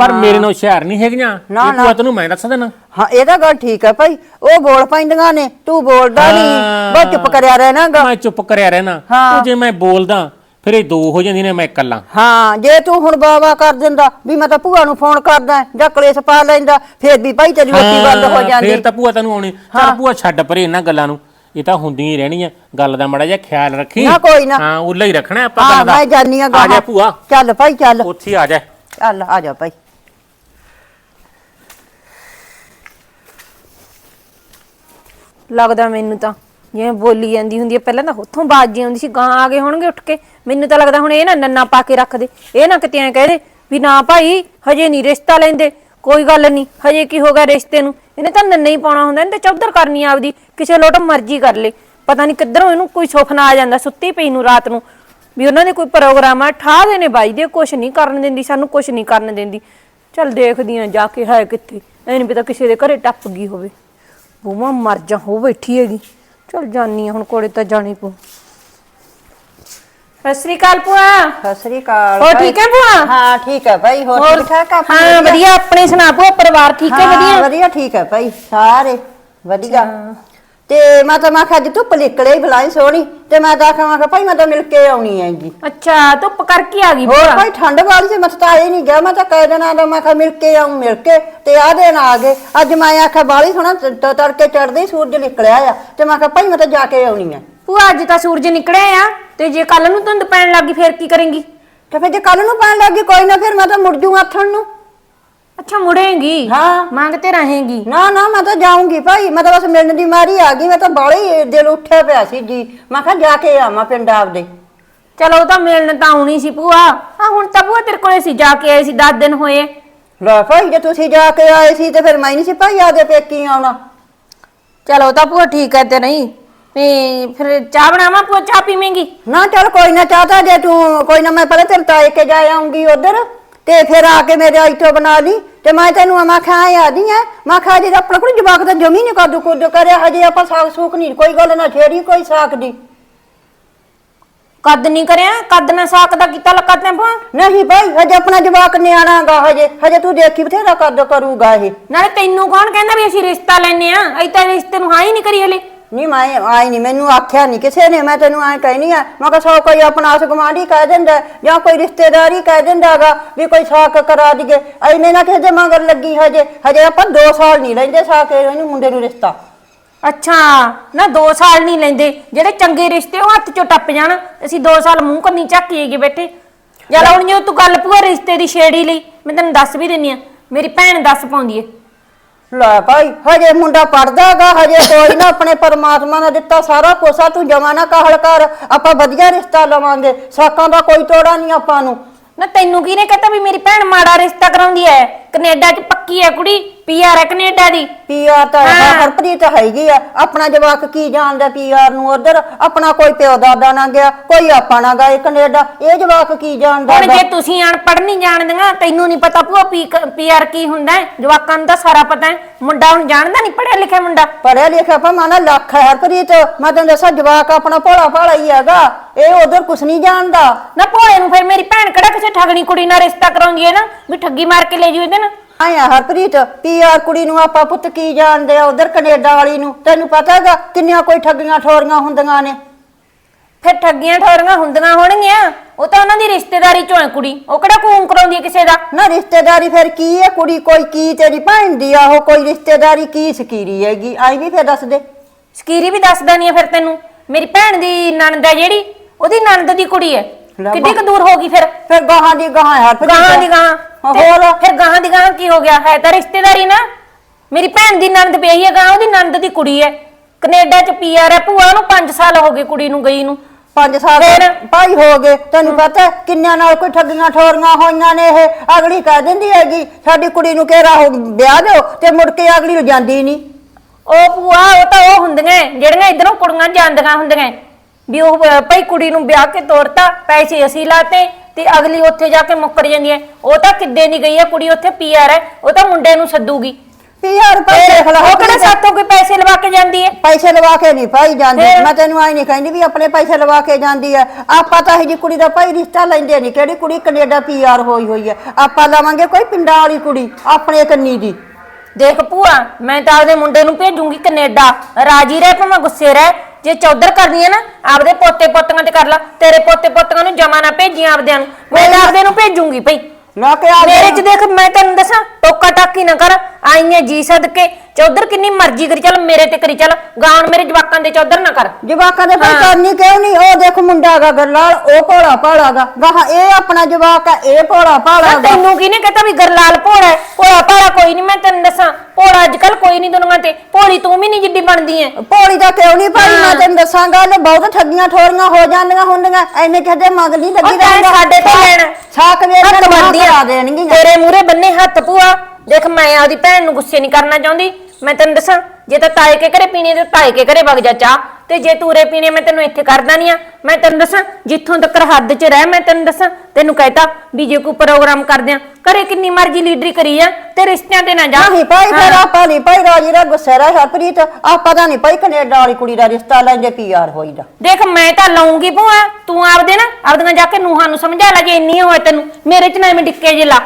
ਪਰ ਮੇਰੇ ਨਾਲ ਹੁਸ਼ਿਆਰ ਨਹੀਂ ਹੈਗੀਆਂ। ਨਾ, ਇਹ ਭੂਆ ਤੈਨੂੰ ਮੈਂ ਦੱਸ ਦੇਣਾ। ਹਾਂ ਇਹ ਤਾਂ ਗੱਲ ਠੀਕ ਹੈ ਭਾਈ। ਉਹ ਬੋਲ ਪੈਂਦੀਆਂ ਨੇ ਤੂੰ ਬੋਲਦਾ ਨਹੀਂ। ਬਸ ਚੁੱਪ ਕਰਿਆ ਰਹਿਣਾਗਾ ਮੈਂ ਚੁੱਪ ਕਰਿਆ ਰਹਿਣਾ। ਹਾਂ। ਜੇ ਮੈਂ ਬੋਲਦਾ ਫਿਰ ਇਹ ਦੋ ਹੋ ਜਾਂਦੀਆਂ ਨੇ ਮੈਂ ਇਕੱਲਾ। ਹਾਂ ਜੇ ਤੂੰ ਹੁਣ ਬਾਵਾ ਕਰ ਦਿੰਦਾ ਵੀ ਮੈਂ ਤਾਂ ਭੂਆ ਨੂੰ ਫੋਨ ਕਰਦਾ ਜਾਂ ਕਲੇਸ਼ ਪਾ ਲੈਂਦਾ ਫੇਰ ਵੀ ਭਾਈ ਤੇਰੀ ਰੋਟੀ ਬੰਦ ਹੋ ਹਾਂ, ਜਾਂਦੀ। ਫੇਰ ਤਾਂ ਭੂਆ ਤੈਨੂੰ ਆਉਣੀ। ਚੱਲ ਭੂਆ ਛੱਡ ਪਰੇ ਇਹਨਾਂ ਗੱਲਾਂ ਨੂੰ। ਇਹ ਤਾਂ ਹੁੰਦੀਆਂ ਹੀ ਰਹਿਣੀਆਂ। ਗੱਲ ਦਾ ਮੜਾ ਜਿਹਾ ਖਿਆਲ ਰੱਖੀ। ਨਾ ਕੋਈ ਨਾ। ਹਾਂ ਉੱਲਾ ਹੀ ਰੱਖਣਾ ਆਪਾਂ ਹਾਂ ਗੱਲ ਦਾ। ਮੈਂ ਜਾਨੀ ਆ ਆ ਜਾ ਭੂਆ। ਚੱਲ ਭਾਈ ਚੱਲ। ਉੱਥੇ ਹੀ ਆ ਜਾ। ਚੱਲ ਆ ਜਾ ਭਾਈ। ਲੱਗਦਾ ਮੈਨੂੰ ਤਾਂ। ਜਿਵੇਂ ਬੋਲੀ ਜਾਂਦੀ ਹੁੰਦੀ ਹੈ ਪਹਿਲਾਂ ਤਾਂ ਉੱਥੋਂ ਬਾਜੀ ਆਉਂਦੀ ਸੀ ਗਾਂ ਆ ਗਏ ਹੋਣਗੇ ਉੱਠ ਕੇ। ਮੈਨੂੰ ਤਾਂ ਲੱਗਦਾ ਹੁਣ ਇਹ ਨਾ ਨੰਨਾ ਪਾ ਕੇ ਰੱਖ ਦੇ। ਇਹ ਨਾ ਕਿਤੇ ਐ ਕਹਦੇ ਵੀ ਨਾ ਭਾਈ, ਹਜੇ ਨਹੀਂ ਰਿਸ਼ਤਾ ਲੈਂਦੇ। ਕੋਈ ਗੱਲ ਨਹੀਂ, ਹਜੇ ਕੀ ਹੋ ਗਿਆ ਰਿਸ਼ਤੇ ਨੂੰ? ਇਹਨੇ ਤਾਂ ਨੰਨਾ ਹੀ ਪਾਉਣਾ ਹੁੰਦਾ, ਇਹਨੇ ਤਾਂ ਚੌਧਰ ਕਰਨੀ ਆ ਆਪਦੀ। ਕਿਸੇ ਲੋਟ ਮਰਜ਼ੀ ਕਰ ਲੇ। ਪਤਾ ਨਹੀਂ ਕਿੱਧਰੋਂ ਇਹਨੂੰ ਕੋਈ ਸੁਪਨਾ ਆ ਜਾਂਦਾ, ਸੁੱਤੀ ਪਈ ਨੂੰ ਰਾਤ ਨੂੰ। ਵੀ ਉਹਨਾਂ ਦੇ ਕੋਈ ਪ੍ਰੋਗਰਾਮ ਆ ਠਾ ਦੇ ਨੇ ਬਾਈ ਦੇ, ਕੁਛ ਨਹੀਂ ਕਰਨ ਦਿੰਦੀ, ਸਾਨੂੰ ਕੁਛ ਨਹੀਂ ਕਰਨ ਦਿੰਦੀ। ਚੱਲ ਦੇਖਦੀ ਆ ਜਾ ਕੇ ਹੈ ਕਿੱਥੇ। ਐ ਪਤਾ ਕਿਸੇ ਦੇ ਘਰੇ ਟੱਪ ਗਈ ਹੋਵੇ। ਬੂਮਾ ਮਰ ਜਾ ਹੋ ਬੈਠੀ ਹੈਗੀ। ਚਲ ਜਾਨੀ ਆ ਹੁਣ ਕੋਲੇ ਤਾਂ ਜਾਣੀ ਪਊ। ਸਤਿ ਸ੍ਰੀ ਅਕਾਲ ਭੂਆ। ਸਤਿ ਸ੍ਰੀ ਅਕਾਲ ਹੋਰ। ਠੀਕ ਹੈ ਭੂਆ? ਹਾਂ ਠੀਕ ਹੈ ਭਾਈ ਹੋਰ ਠੀਕ ਠਾਕ ਆ ਹਾਂ ਵਧੀਆ? ਆਪਣੇ ਸੁਣਾ ਭੂਆ ਪਰਿਵਾਰ ਠੀਕ ਹਾਂ, ਵਧੀਆ? ਵਧੀਆ ਠੀਕ ਹੈ ਭਾਈ ਸਾਰੇ ਵਧੀਆ। ਤੇ ਮੈਂ ਤਾਂ ਮੈਂ ਕਿਹਾ ਅੱਜ ਧੁੱਪ ਨਿਕਲੇ ਹੀ ਬਲਾਈ ਸੋਹਣੀ ਤੇ ਮੈਂ ਤਾਂ ਆਖਾਂ ਮੈਂ ਕਿਹਾ ਭਾਈ ਮੈਂ ਤਾਂ ਮਿਲ ਕੇ ਆਉਣੀ ਹੈਗੀ। ਅੱਛਾ ਧੁੱਪ ਕਰਕੇ ਆ ਗਈ ਹੋਰ ਭੂਆ? ਭਾਈ ਠੰਡ ਵਾਲੀ ਸੀ ਮਤ ਤਾਂ ਆਏ ਨਹੀਂ ਗਿਆ ਮੈਂ ਤਾਂ ਕਹਿ ਦੇਣਾ ਤਾਂ ਮੈਂ ਕਿਹਾ ਮਿਲ ਕੇ ਆਉਂ ਮਿਲ ਕੇ ਤੇ ਆ ਦੇਣ ਆ ਗਏ। ਅੱਜ ਮੈਂ ਆਖਿਆ ਬਾਲੀ ਸੋਹਣਾ ਤ- ਤ- ਤੜਕੇ ਚੜਦੇ ਹੀ ਸੂਰਜ ਨਿਕਲਿਆ ਆ ਤੇ ਮੈਂ ਕਿਹਾ ਭਾਈ ਮੈਂ ਤਾਂ ਜਾ ਕੇ ਆਉਣੀ ਆ। ਭੂਆ ਅੱਜ ਤਾਂ ਸੂਰਜ ਨਿਕਲਿਆ ਆ ਤੇ ਜੇ ਕੱਲ ਨੂੰ ਧੁੰਦ ਪੈਣ ਲੱਗੀ ਫੇਰ ਕੀ ਕਰੇਂਗੀ? ਤੇ ਫਿਰ ਜੇ ਕੱਲ ਨੂੰ ਪੈਣ ਲੱਗੀ ਕੋਈ ਨਾ ਫਿਰ ਮੈਂ ਤਾਂ ਮੁੜ ਜੂ ਆਥਣ ਨੂੰ। ਅੱਛਾ ਮੁੜੇਂਗੀ? ਹਾਂ। ਮੰਗਤੇ ਰਹੇਂਗੀ। ਨਾ ਨਾ ਮੈਂ ਤਾਂ ਜਾਊਂਗੀ ਭਾਈ। ਮੈਂ ਤਾਂ ਬਸ ਮਿਲਣ ਦੀ ਮਾਰੀ ਆ ਗਈ। ਮੈਂ ਤਾਂ ਬਾਲੀ ਦਿਲ ਉੱਠਿਆ ਪਿਆ ਸੀ ਜੀ। ਮੈਂ ਕਿਹਾ ਜਾ ਕੇ ਆਵਾਂ ਪਿੰਡ ਆਪਦੇ। ਚਲੋ ਉਹ ਤਾਂ ਮਿਲਣ ਤਾਂ ਆਉਣੀ ਸੀ ਭੂਆ। ਆ ਹੁਣ ਤਾਂ ਭੂਆ ਤੇਰੇ ਕੋਲੇ ਸੀ ਜਾ ਕੇ ਆਏ ਸੀ 10 ਦਿਨ ਹੋਏ। ਲੈ ਭਾਈ ਜੇ ਤੁਸੀਂ ਜਾ ਕੇ ਆਏ ਸੀ ਤੇ ਫਿਰ ਮੈਂ ਨਹੀਂ ਸੀ ਭਾਈ ਆਦੇ ਪੇਕੀ ਆਉਣਾ। ਚਲੋ ਤਾਂ ਭੂਆ ਠੀਕ ਹੈ ਤੇ ਨਹੀਂ। ਤੇ ਫਿਰ ਚਾਹ ਬਣਾਵਾਂ ਭੂਆ ਚਾਹ ਪੀਵੇਂਗੀ? ਨਾ ਚੱਲ ਕੋਈ ਨਾ ਚਾਹਤਾ ਜੇ ਤੂੰ ਕੋਈ ਨਾ ਮੈਂ ਪਹਿਲੇ ਤੇਰੇ ਤਾਏ ਕੇ ਜਾ ਆਉਂਗੀ ਉਧਰ। ਤੇ ਫਿਰ ਆ ਕੇ ਮੇਰੇ ਆਈਟੋ ਬਣਾ ਲਈ ਤੇ ਮੈਂ ਤੈਨੂੰ ਮੈਂ ਖਾ ਆਦੀ ਆ ਮੈਂ ਖਾ ਜੇ ਆਪਣਾ ਕੋਈ ਜਵਾਕ ਤਾਂ ਜਮੀ ਨਹੀਂ ਕਾਦੂ ਕੁੱਦ ਕਰਿਆ ਹਜੇ ਆਪਾਂ ਸਾਗ ਸੂਕ ਨਹੀਂ ਕੋਈ ਗੱਲ ਨਾ ਛੇੜੀ ਕੋਈ ਸਾਕ ਦੀ। ਕੱਦ ਨਹੀਂ ਕਰਿਆ? ਕੱਦ ਨਾ ਸਾਕ ਦਾ ਕੀਤਾ ਲੱਗਾ ਤੇ ਭੂਆ? ਨਹੀਂ ਭਾਈ ਹਜੇ ਆਪਣਾ ਜਵਾਕ ਨਿਆਣਾਗਾ ਹਜੇ ਹਜੇ ਤੂੰ ਦੇਖੀ ਬਥੇਰਾ ਕਦ ਕਰੂਗਾ ਇਹ। ਨਾਲੇ ਤੈਨੂੰ ਕੌਣ ਕਹਿੰਦਾ ਵੀ ਅਸੀਂ ਰਿਸ਼ਤਾ ਲੈਨੇ ਆ ਅਸੀਂ ਤਾਂ ਰਿਸ਼ਤੇ ਨੂੰ ਹਾਂ ਹੀ ਨਹੀਂ ਕਰੀ ਹਲੇ। ਨਹੀਂ ਮੈਂ ਆਈ ਨਹੀਂ ਮੈਨੂੰ ਆਖਿਆ ਨਹੀਂ ਕਿਸੇ ਨੇ ਮੈਂ ਤੈਨੂੰ ਐ ਕਹਿਨੀ ਆ ਮੈਂ ਕਿਹਾ ਸੌ ਕੋਈ ਆਪਣਾ ਆਸ ਗੁਆਂਢੀ ਕਹਿ ਦਿੰਦਾ ਹੈ, ਜਾਂ ਕੋਈ ਰਿਸ਼ਤੇਦਾਰੀ ਕਹਿ ਦਿੰਦਾਗਾ ਵੀ ਕੋਈ ਸਾਕ ਕਰਾ ਦਈਏ ਐਨੇ ਨਾ ਕਿਸੇ ਦੇ ਮਗਰ ਲੱਗੀ ਹਜੇ ਹਜੇ ਆਪਾਂ 2 ਸਾਲ ਨਹੀਂ ਲੈਂਦੇ ਸਾਕ ਇਹਨੂੰ ਮੁੰਡੇ ਨੂੰ ਰਿਸ਼ਤਾ। ਅੱਛਾ ਨਾ 2 ਸਾਲ ਨਹੀਂ ਲੈਂਦੇ ਜਿਹੜੇ ਚੰਗੇ ਰਿਸ਼ਤੇ ਉਹ ਹੱਥ ਚੋਂ ਟੱਪ ਜਾਣ ਅਸੀਂ 2 ਸਾਲ ਮੂੰਹ ਕੰਨੀ ਝਾਕੀਏਗੇ ਬੈਠੇ। ਜਾਂ ਹੁਣ ਜੇ ਤੂੰ ਗੱਲ ਪੂਆ ਰਿਸ਼ਤੇ ਦੀ ਛੇੜੀ ਲਈ ਮੈਂ ਤੈਨੂੰ ਦੱਸ ਵੀ ਦਿੰਨੀ ਆ ਮੇਰੀ ਭੈਣ ਦੱਸ ਪਾਉਂਦੀ ਏ। ਲੈ ਭਾਈ, ਹਜੇ ਮੁੰਡਾ ਪੜਦਾਗਾ ਹਜੇ ਕੋਈ ਨਾ ਆਪਣੇ ਪਰਮਾਤਮਾ ਨੇ ਦਿੱਤਾ ਸਾਰਾ ਕੁਛ, ਆ ਤੂੰ ਜਮਾ ਨਾ ਕਾਹਲ ਕਰ, ਆਪਾਂ ਵਧੀਆ ਰਿਸ਼ਤਾ ਲਵਾਂਗੇ, ਸਾਕਾਂ ਦਾ ਕੋਈ ਤੋੜਾ ਨਹੀਂ ਆਪਾਂ ਨੂੰ। ਨਾ ਤੈਨੂੰ ਕਿਹਨੇ ਕਹਤਾ ਵੀ ਮੇਰੀ ਭੈਣ ਮਾੜਾ ਰਿਸ਼ਤਾ ਕਰਾਉਂਦੀ ਐ ਕੈਨੇਡਾ 'ਚ ਪੱਕੀ ਐ ਕੁੜੀ ਪੀਆਰ ਐ ਕੈਨੇਡਾ ਦੀ। ਪੀਆਰ ਤਾਂ ਹਾਂ। ਹਰਪ੍ਰੀਤ ਹੈਗੀ ਆ। ਆਪਣਾ ਜਵਾਕ ਕੀ ਜਾਣਦਾ ਪੀਆਰ ਨੂੰ ਉਧਰ? ਆਪਣਾ ਕੋਈ ਪਿਓ ਦਾਦਾ ਨਾ ਗਿਆ ਕੋਈ ਆਪਾਂ ਨਾ ਗਏ ਕੈਨੇਡਾ। ਇਹ ਜਵਾਕ ਕੀ ਜਾਣਦਾ ਹੁਣ ਗਾ? ਜੇ ਤੁਸੀਂ ਅਨਪੜ੍ਹ ਨਹੀਂ ਜਾਣਦੀਆਂ ਤੈਨੂੰ ਨਹੀਂ ਪਤਾ ਭੂਆ ਪੀਆਰ ਕੀ ਹੁੰਦਾ ਹੈ। ਜਵਾਕਾਂ ਨੂੰ ਤਾਂ ਸਾਰਾ ਪਤਾ ਹੈ। ਮੁੰਡਾ ਹੁਣ ਜਾਣਦਾ ਨਹੀਂ ਪੜਿਆ ਲਿਖਿਆ ਮੁੰਡਾ? ਪੜਿਆ ਲਿਖਿਆ ਪਾ ਮਾਨਾ ਲੱਖ ਹੈ ਹਰਪ੍ਰੀਤ। ਮੈਂ ਤੈਨੂੰ ਦੱਸਾਂ ਜਵਾਕ ਆਪਣਾ ਭੋਲਾ ਭਾਲਾ ਹੀ ਹੈਗਾ। ਇਹ ਉਧਰ ਕੁਛ ਨਹੀਂ ਜਾਣਦਾ। ਨਾ ਭੋਲੇ ਨੂੰ ਫਿਰ ਮੇਰੀ ਭੈਣ ਕਿਹੜਾ ਕਿਸੇ ਠਗਣੀ ਕੁੜੀ ਨਾਲ ਰਿਸ਼ਤਾ ਕਰਾਉਂਦੀ ਹੈ ਨਾ? ਵੀ ਠੱਗੀ ਮਾਰ ਕੇ ਲੈ ਜੂ ਇਹਦੇ ਨਾਲ। ਆਇਆ ਹਰਪ੍ਰੀਤ ਪੀਆਰ ਕੁੜੀ ਨੂੰ ਆਪਾਂ ਪੁੱਤ ਕੀ ਜਾਣਦੇ ਆ ਉਧਰ ਕੈਨੇਡਾ ਵਾਲੀ ਨੂੰ? ਤੈਨੂੰ ਪਤਾ ਹੈਗਾ ਕਿੰਨੀਆਂ ਕੋਈ ਠੱਗੀਆਂ ਠੋਰੀਆਂ ਹੁੰਦੀਆਂ ਨੇ? ਫਿਰ ਠੱਗੀਆਂ ਠੋਰੀਆਂ ਹੁੰਦੀਆਂ ਹੋਣਗੀਆਂ? ਉਹ ਤਾਂ ਉਹਨਾਂ ਦੀ ਰਿਸ਼ਤੇਦਾਰੀ ਚੋਂ ਹੈ ਕੁੜੀ। ਉਹ ਕਿਹੜਾ ਕੂਮ ਕਰਾਉਂਦੀ ਹੈ ਕਿਸੇ ਦਾ? ਨਾ ਰਿਸ਼ਤੇਦਾਰੀ ਫਿਰ ਕੀ ਹੈ? ਕੁੜੀ ਕੋਈ ਕੀ ਤੇਰੀ ਭੈਣ ਦੀ ਆ ਉਹ ਕੋਈ ਰਿਸ਼ਤੇਦਾਰੀ ਕੀ ਸਕੀਰੀ ਹੈਗੀ? ਆਈ ਵੀ ਫਿਰ ਦੱਸ ਦੇ। ਸਕੀਰੀ ਵੀ ਦੱਸਦਾ ਨਹੀਂ ਫਿਰ ਤੈਨੂੰ। ਮੇਰੀ ਭੈਣ ਦੀ ਨਣਦ ਹੈ ਜਿਹੜੀ ਉਹਦੀ ਨਣਦ ਦੀ ਕੁੜੀ ਹੈ। ਲੈ ਕਿੱਡੀ ਕੁ ਦੂਰ ਹੋ ਗਈ ਫਿਰ? ਫਿਰ ਗਾਹਾਂ ਦੀ ਗਾਹਾਂ ਹੈ ਹਰਪ੍ਰੀਤ? ਗਾਹਾਂ ਦੀ ਗਾਹਾਂ। ਹੋਰ? ਫਿਰ ਗਾਹਾਂ ਦੀ ਗਾਹਾਂ ਕੀ ਹੋ ਗਿਆ? ਹੈ ਤਾਂ ਰਿਸ਼ਤੇਦਾਰੀ ਨਾ। ਮੇਰੀ ਭੈਣ ਦੀ ਨਣਦ ਵਿਆਹੀ ਹੈ ਗਾਹਾਂ ਉਹਦੀ ਨਣਦ ਦੀ ਕੁੜੀ ਹੈ। ਕੈਨੇਡਾ ਚ ਪੀਆਰ ਹੈ ਭੂਆ ਨੂੰ 5 ਸਾਲ ਹੋ ਗਏ ਕੁੜੀ ਨੂੰ ਗਈ ਨੂੰ। ਪੰਜ ਸਾਲ ਫਿਰ? ਭਾਈ ਹੋ ਗਏ। ਤੈਨੂੰ ਪਤਾ ਹੈ ਕਿੰਨਿਆਂ ਨਾਲ ਕੋਈ ਠੱਗੀਆਂ ਠੋਰੀਆਂ ਹੋਈਆਂ ਨੇ ਇਹ? ਅਗਲੀ ਕਹਿ ਦਿੰਦੀ ਹੈਗੀ ਸਾਡੀ ਕੁੜੀ ਨੂੰ ਕਿਹੜਾ ਉਹ ਵਿਆਹ ਦਿਓ ਤੇ ਮੁੜ ਕੇ ਅਗਲੀ ਨੂੰ ਜਾਂਦੀ ਨਹੀਂ ਉਹ ਭੂਆ ਉਹ ਤਾਂ ਉਹ ਹੁੰਦੀਆਂ ਜਿਹੜੀਆਂ ਇਧਰੋਂ ਕੁੜੀਆਂ ਜਾਂਦੀਆਂ ਹੁੰਦੀਆਂ ਵੀ ਉਹ ਅਹ, ਭਾਈ ਕੁੜੀ ਨੂੰ ਵਿਆਹ ਕੇ ਤੋਰਤਾ ਪੈਸੇ ਅਸੀਂ ਲਾਤੇ ਤੇ ਅਗਲੀ ਉੱਥੇ ਜਾ ਕੇ ਮੁੱਕਰ ਜਾਂਦੀ ਹੈ। ਉਹ ਤਾਂ ਕਿੱਦੇ ਨਹੀਂ ਗਈ ਹੈ ਕੁੜੀ ਉੱਥੇ ਪੀਆਰ ਹੈ। ਉਹ ਤਾਂ ਮੁੰਡੇ ਨੂੰ ਸੱਦੂਗੀ। ਪੀਆਰ ਭਾਈ ਦੇਖ ਲੈ ਉਹ ਕਿਹੜਾ ਸਾਤੋਂ ਕੋਈ ਪੈਸੇ ਲਵਾ ਕੇ ਜਾਂਦੀ ਹੈ? ਪੈਸੇ ਲਵਾ ਕੇ ਨਹੀਂ ਭਾਈ ਜਾਂਦੀ। ਫਿਰ? ਮੈਂ ਤੈਨੂੰ ਆਈ ਨਹੀਂ ਕਹਿੰਦੀ ਵੀ ਆਪਣੇ ਪੈਸੇ ਲਵਾ ਕੇ ਜਾਂਦੀ ਹੈ। ਆਪਾਂ ਤਾਂ ਇਹ ਜੀ ਕੁੜੀ ਦਾ ਭਾਈ ਰਿਸ਼ਤਾ ਲੈਂਦੇ ਨਹੀਂ। ਕਿਹੜੀ ਕੁੜੀ ਕੈਨੇਡਾ ਪੀਆਰ ਹੋਈ ਹੋਈ ਹੈ? ਆਪਾਂ ਲਵਾਂਗੇ ਕੋਈ ਪਿੰਡਾਂ ਵਾਲੀ ਕੁੜੀ ਆਪਣੇ ਕੰਨੀ ਦੀ। ਦੇਖ ਭੂਆ ਮੈਂ ਤਾਂ ਆਪਦੇ ਮੁੰਡੇ ਨੂੰ ਭੇਜੂੰਗੀ ਕੈਨੇਡਾ। ਰਾਜੀ ਰਹਿ ਭਾਵੇਂ ਗੁੱਸੇ ਰਹਿ। ਜੇ ਚੌਧਰ ਕਰਨੀ ਹੈ ਨਾ ਆਪਦੇ ਪੋਤੇ ਪੋਤੀਆਂ ਤੇ ਕਰ ਲਾ। ਤੇਰੇ ਪੋਤੇ ਪੋਤੀਆਂ ਨੂੰ ਜਮਾ ਨਾ ਭੇਜੀ ਆਪਦਿਆਂ ਨੂੰ। ਮੈਂ ਤਾਂ ਆਪਦੇ ਨੂੰ ਭੇਜੂੰਗੀ ਭਈ। ਲਾ ਕੇ ਆ ਮੇਰੇ ਚ ਦੇਖ ਮੈਂ ਤੈਨੂੰ ਦੱਸਾਂ ਟੋਕਾ ਟਾਕੀ ਨਾ ਕਰ। ਆਈਆਂ ਜੀ ਸਦਕੇ। ਚੌਧਰ ਕਿੰਨੀ ਮਰਜ਼ੀ ਕਰੀ ਚੱਲ ਮੇਰੇ ਤੇ ਕਰੀ ਚੱਲ। ਗਾਉਣ ਮੇਰੇ ਜਵਾਕਾਂ ਦੇ ਚੌਧਰ ਨਾ ਕਰ। ਜਵਾਕਾਂ ਦੇ ਹਾਂ। ਕਰਨੀ ਕਿਉਂ ਨਹੀਂ ਉਹ ਦੇਖ ਮੁੰਡਾ ਗਾ ਗਰਲਾਲ ਉਹ ਭੋਲਾ ਭਾਲਾ ਗਾ। ਗਾਹਾਂ ਇਹ ਆਪਣਾ ਜਵਾਕ ਆ ਇਹ ਭੋਲਾ ਭਾਲਾ ਨਾ ਗਾ। ਤੈਨੂੰ ਕਿਹਨੇ ਕਹਤਾ ਵੀ ਗਰਲਾਲ ਭੋਲਾ ਹੈ? ਭੋਲਾ ਭਾਲਾ ਕੋਈ ਨਹੀਂ ਮੈਂ ਤੈਨੂੰ ਦੱਸਾਂ। ਭੋਲਾ ਅੱਜ ਕੱਲ ਕੋਈ ਨਹੀਂ ਦੁਨੀਆ ਤੇ। ਭੋਲੀ ਤੂੰ ਵੀ ਨਹੀਂ ਜਿੱਡੀ ਬਣਦੀ ਐ। ਭੋਲੀ ਦਾ ਕਿਉਂ ਨਹੀਂ ਭਾਈ ਮੈਂ। ਤੈਨੂੰ ਦੱਸਾਂ ਗੱਲ ਬਹੁਤ ਠੱਗੀਆਂ ਠੋਰੀਆਂ ਹੋ ਜਾਂਦੀਆਂ ਹੁੰਦੀਆਂ। ਐਨੇ ਦੇ ਮਗਰ ਨਹੀਂ ਲੱਗੀ ਤੈਂ ਸਾਡੇ ਤੋਂ ਲੈਣਾ। ਸਾਕ ਨੂੰ ਬੰਦੀ ਕਰਾ ਦੇਣਗੀਆਂ। ਤੇਰੇ ਮੂਰੇ ਬੰਨੇ ਹੱਥ ਭੂਆ। ਦੇਖ ਮੈਂ ਆਪਦੀ ਭੈਣ ਨੂੰ ਗੁੱਸੇ ਨਹੀਂ ਕਰਨਾ ਚਾਹੁੰਦੀ। ਮੈਂ ਤੈਨੂੰ ਦੱਸਾਂ ਜੇ ਤਾਂ ਤਾਏ ਕੇ ਘਰੇ ਪੀਣੀ ਤੇ ਤਾਏ ਕੇ ਘਰੇ ਵਗ ਜਾ ਚਾਹ। ਤੇ ਜੇ ਤੂਰੇ ਪੀਣੇ ਮੈਂ ਤੈਨੂੰ ਇੱਥੇ ਕਰਦਾ ਨਹੀਂ ਆ। ਮੈਂ ਤੈਨੂੰ ਦੱਸਾਂ ਜਿੱਥੋਂ ਤੱਕ ਹੱਦ 'ਚ ਰਹਿ ਮੈਂ ਤੈਨੂੰ ਦੱਸਾਂ। ਤੈਨੂੰ ਕਹਿਤਾ ਵੀ ਜੇ ਕੋਈ ਪ੍ਰੋਗਰਾਮ ਕਰਦੇ ਆ ਘਰੇ ਕਿੰਨੀ ਮਰਜ਼ੀ ਲੀਡਰੀ ਕਰੀ ਆ ਤੇ ਰਿਸ਼ਤਿਆਂ ਤੇ ਨਾ ਜਾ। ਨਹੀਂ ਭਾਈ ਫਿਰ। ਆਪਾਂ ਨਹੀਂ ਭਾਈ ਰਾਜੀ ਦਾ ਗੁੱਸੇ ਰਹਿ ਹਰਪ੍ਰੀਤ। ਆਪਾਂ ਤਾਂ ਨਹੀਂ ਭਾਈ ਕੈਨੇਡਾ ਵਾਲੀ ਕੁੜੀ ਦਾ ਰਿਸ਼ਤਾ ਲੈਂਦੇ ਪੀਆਰ ਹੋਈਦਾ। ਦੇਖ ਮੈਂ ਤਾਂ ਲਾਉਂਗੀ ਭੂਆ। ਤੂੰ ਆਪਦੇ ਨਾ ਆਪਦੀਆਂ ਜਾ ਕੇ ਨੂਹਾਂ ਨੂੰ ਸਮਝਾ ਲੈ ਜੇ ਇੰਨੀ ਹੋਏ ਤੈਨੂੰ। ਮੇਰੇ 'ਚ ਨਾ ਮੈਂ ਡਿੱਕੇ ਜੇ ਲਾ।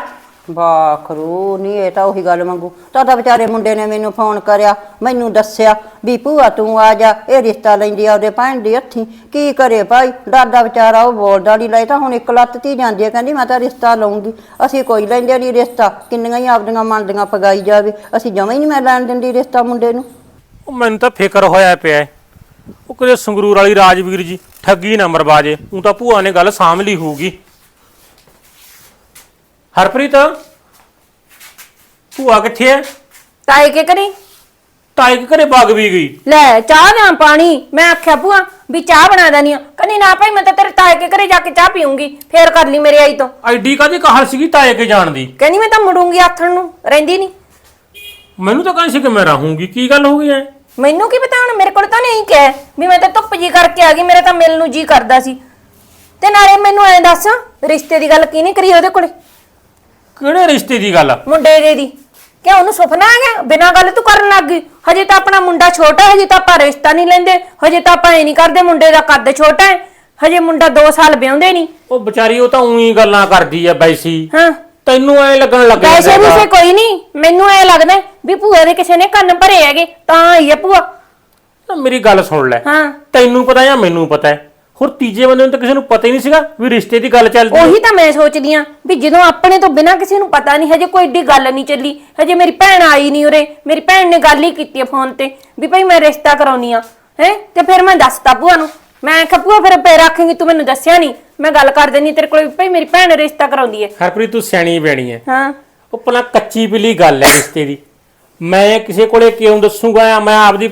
ਬਾਖਰੂ, ਨਹੀਂ, ਇਹ ਤਾਂ ਉਹੀ ਗੱਲ ਮੰਗੂ ਤਾਂ ਤਾਂ ਵਿਚਾਰੇ ਮੁੰਡੇ ਨੇ ਮੈਨੂੰ ਫੋਨ ਕਰਿਆ, ਮੈਨੂੰ ਦੱਸਿਆ ਵੀ ਭੂਆ ਤੂੰ ਆ ਜਾ, ਇਹ ਰਿਸ਼ਤਾ ਲੈਂਦੀ ਆ ਉਹਦੇ ਭੈਣ ਦੀ ਹੱਥੀ। ਕੀ ਕਰੇ ਭਾਈ? ਦਾਦਾ ਵਿਚਾਰਾ, ਉਹ ਬੋਲਦਾ ਨਹੀਂ ਲੈ ਤਾਂ ਹੁਣ ਇੱਕ ਲੱਤ ਤੀ ਜਾਂਦੀ ਹੈ ਕਹਿੰਦੀ ਮੈਂ ਤਾਂ ਰਿਸ਼ਤਾ ਲਊਂਗੀ। ਅਸੀਂ ਕੋਈ ਲੈਂਦੇ ਨਹੀਂ ਰਿਸ਼ਤਾ, ਕਿੰਨੀਆਂ ਹੀ ਆਪਦੀਆਂ ਮੰਨਦੀਆਂ ਪਗਾਈ ਜਾਵੇ। ਅਸੀਂ ਜਮਾਂ ਹੀ ਨਹੀਂ ਮੈਂ ਲੈਣ ਦਿੰਦੀ ਰਿਸ਼ਤਾ ਮੁੰਡੇ ਨੂੰ। ਉਹ ਮੈਨੂੰ ਤਾਂ ਫਿਕਰ ਹੋਇਆ ਪਿਆ ਹੈ। ਉਹ ਕਿਤੇ ਸੰਗਰੂਰ ਵਾਲੀ ਰਾਜਵੀਰ ਜੀ ਠੱਗੀ ਨਾ ਮਰਵਾਜੇ ਉਹ ਤਾਂ ਭੂਆ ਨੇ ਗੱਲ ਸਾਂਭ ਲਈ ਹੋਊਗੀ। ਹਰਪ੍ਰੀਤ ਭੂਆ ਕਿੱਥੇ ਹੈ ਤਾਏ ਕੇ ਕਰੀ ਤਾਈ ਕੇ ਘਰੇ ਵਗ ਵੀ ਗਈ। ਲੈ ਚਾਹ ਨਾ ਪਾਣੀ। ਮੈਂ ਆਖਿਆ ਭੂਆ ਵੀ ਚਾਹ ਬਣਾ ਦਨੀ ਆ ਕਹਿੰਦੀ ਨਾ ਭਾਈ ਮੈਂ ਤਾਂ ਤੇਰੇ ਤਾਏ ਕੇ ਘਰੇ ਜਾ ਕੇ ਚਾਹ ਪੀਉਂਗੀ ਫੇਰ ਕਰ ਲਈ ਮੇਰੇ ਆਈ ਤੋਂ। ਐਡੀ ਕਾਦੀ ਕਹਾਲ ਸੀਗੀ ਤਾਏ ਕੇ ਜਾਣ ਦੀ? ਕਹਿੰਦੀ ਮੈਂ ਤਾਂ ਮੁੜੂੰਗੀ ਆਥਣ ਨੂੰ। ਰਹਿੰਦੀ ਨਹੀਂ ਮੈਨੂੰ ਤਾਂ ਕਹਿੰਦੀ ਸੀ ਕਿ ਮੈਂ ਰਹੂੰਗੀ। ਕੀ ਗੱਲ ਹੋ ਗਈ ਐ? ਮੈਨੂੰ ਕੀ ਪਤਾ ਹੁਣ ਮੇਰੇ ਕੋਲ ਤਾਂ ਨਹੀਂ ਕਿਹਾ। ਵੀ ਮੈਂ ਤਾਂ ਧੁੱਪ ਜੀ ਕਰਕੇ ਆ ਗਈ ਮੇਰਾ ਤਾਂ ਮਿਲਣ ਨੂੰ ਜੀ ਕਰਦਾ ਸੀ। ਤੇ ਨਾਲੇ ਮੈਨੂੰ ਐਂ ਦੱਸ ਰਿਸ਼ਤੇ ਦੀ ਗੱਲ ਕੀ ਨਹੀਂ ਕਰੀ ਉਹਦੇ ਕੋਲੇ? ਕਿਹੜੇ ਰਿਸ਼ਤੇ ਦੀ ਗੱਲ ਮੁੰਡੇ ਦੇ ਦੀ। ਕਿਉਂ? ਉਹਨੂੰ ਸੁਪਨਾ ਆ ਗਿਆ? ਬਿਨਾਂ ਗੱਲ ਤੂੰ ਕਰਨ ਲੱਗ ਗਈ। ਹਜੇ ਤਾਂ ਆਪਣਾ ਮੁੰਡਾ ਛੋਟਾ ਹੈ ਹਜੇ ਤਾਂ ਆਪਾਂ ਰਿਸ਼ਤਾ ਨਹੀਂ ਲੈਂਦੇ। ਹਜੇ ਤਾਂ ਆਪਾਂ ਇਹ ਨਹੀਂ ਕਰਦੇ ਮੁੰਡੇ ਦਾ ਕੱਦ ਛੋਟਾ ਹੈ। ਹਜੇ ਮੁੰਡਾ 2 ਸਾਲ ਵਿਆਹੁੰਦੇ ਨਹੀਂ। ਉਹ ਵਿਚਾਰੀ ਉਹ ਤਾਂ ਉਹੀ ਗੱਲਾਂ ਕਰਦੀ ਐ ਬੈਸੀ। ਹਾਂ। ਤੈਨੂੰ ਐ ਲੱਗਣ ਲੱਗ ਪੈਸੇ ਜਾਂਦਾ ਪੂਸੇ ਕੋਈ ਨਹੀਂ। ਮੈਨੂੰ ਐ ਲੱਗਦਾ ਵੀ ਭੂਆ ਦੇ ਕਿਸੇ ਨੇ ਕੰਨ ਭਰੇ ਹੈਗੇ। ਤਾਂ ਆਈ ਆ ਭੂਆ। ਮੇਰੀ ਗੱਲ ਸੁਣ ਲੈ। ਹਾਂ। ਤੈਨੂੰ ਪਤਾ ਜਾਂ ਮੈਨੂੰ ਪਤਾ ਹੈ? ਹੋਰ ਤੀਜੇ ਬੰਦੇ ਨੂੰ ਤਾਂ ਕਿਸੇ ਨੂੰ ਪਤਾ ਹੀ ਨਹੀਂ ਸੀਗਾ ਵੀ ਰਿਸ਼ਤੇ ਦੀ ਗੱਲ ਚੱਲਦੀ ਹੈ ਉਹੀ ਤਾਂ ਮੈਂ ਸੋਚਦੀ ਆ ਵੀ ਜਦੋਂ ਆਪਣੇ ਤੋਂ ਬਿਨਾਂ ਕਿਸੇ ਨੂੰ ਪਤਾ ਨਹੀਂ ਹਜੇ ਕੋਈ ਏਡੀ ਗੱਲ ਨਹੀਂ ਚੱਲੀ। ਹਜੇ ਮੇਰੀ ਭੈਣ ਆਈ ਨਹੀਂ ਉਰੇ। ਮੇਰੀ ਭੈਣ ਨੇ ਗੱਲ ਹੀ ਕੀਤੀ ਆ ਫੋਨ ਤੇ ਵੀ ਭਾਈ ਮੈਂ ਰਿਸ਼ਤਾ ਕਰਾਉਣੀ ਆ ਹੈ? ਤੇ ਫਿਰ ਮੈਂ ਦੱਸਤਾ ਭੂਆ ਨੂੰ। ਮੈਂ ਕਿਹਾ ਭੂਆ ਫਿਰ ਪੇ ਰੱਖੇਂਗੀ ਤੂੰ ਮੈਨੂੰ ਦੱਸਿਆ ਨਹੀਂ। ਮੈਂ ਗੱਲ ਕਰ ਦੇਣੀ ਤੇਰੇ ਕੋਲ ਵੀ ਭਾਈ ਮੇਰੀ ਭੈਣ ਰਿਸ਼ਤਾ ਕਰਾਉਂਦੀ ਹੈ। ਹਰਪ੍ਰੀਤ ਤੂੰ ਸਿਆਣੀ ਬੈਣੀ ਹੈ ਹਾਂ। ਉਹ ਪਹਿਲਾਂ ਕੱਚੀ ਪਿਲੀ ਗੱਲ ਹੈ ਰਿਸ਼ਤੇ ਦੀ। ਮੈਂ ਕਿਸੇ ਕੋਲੇ ਕਿਉਂ ਦੱਸੂਗਾ ਮੈਂ ਆਪਦੀ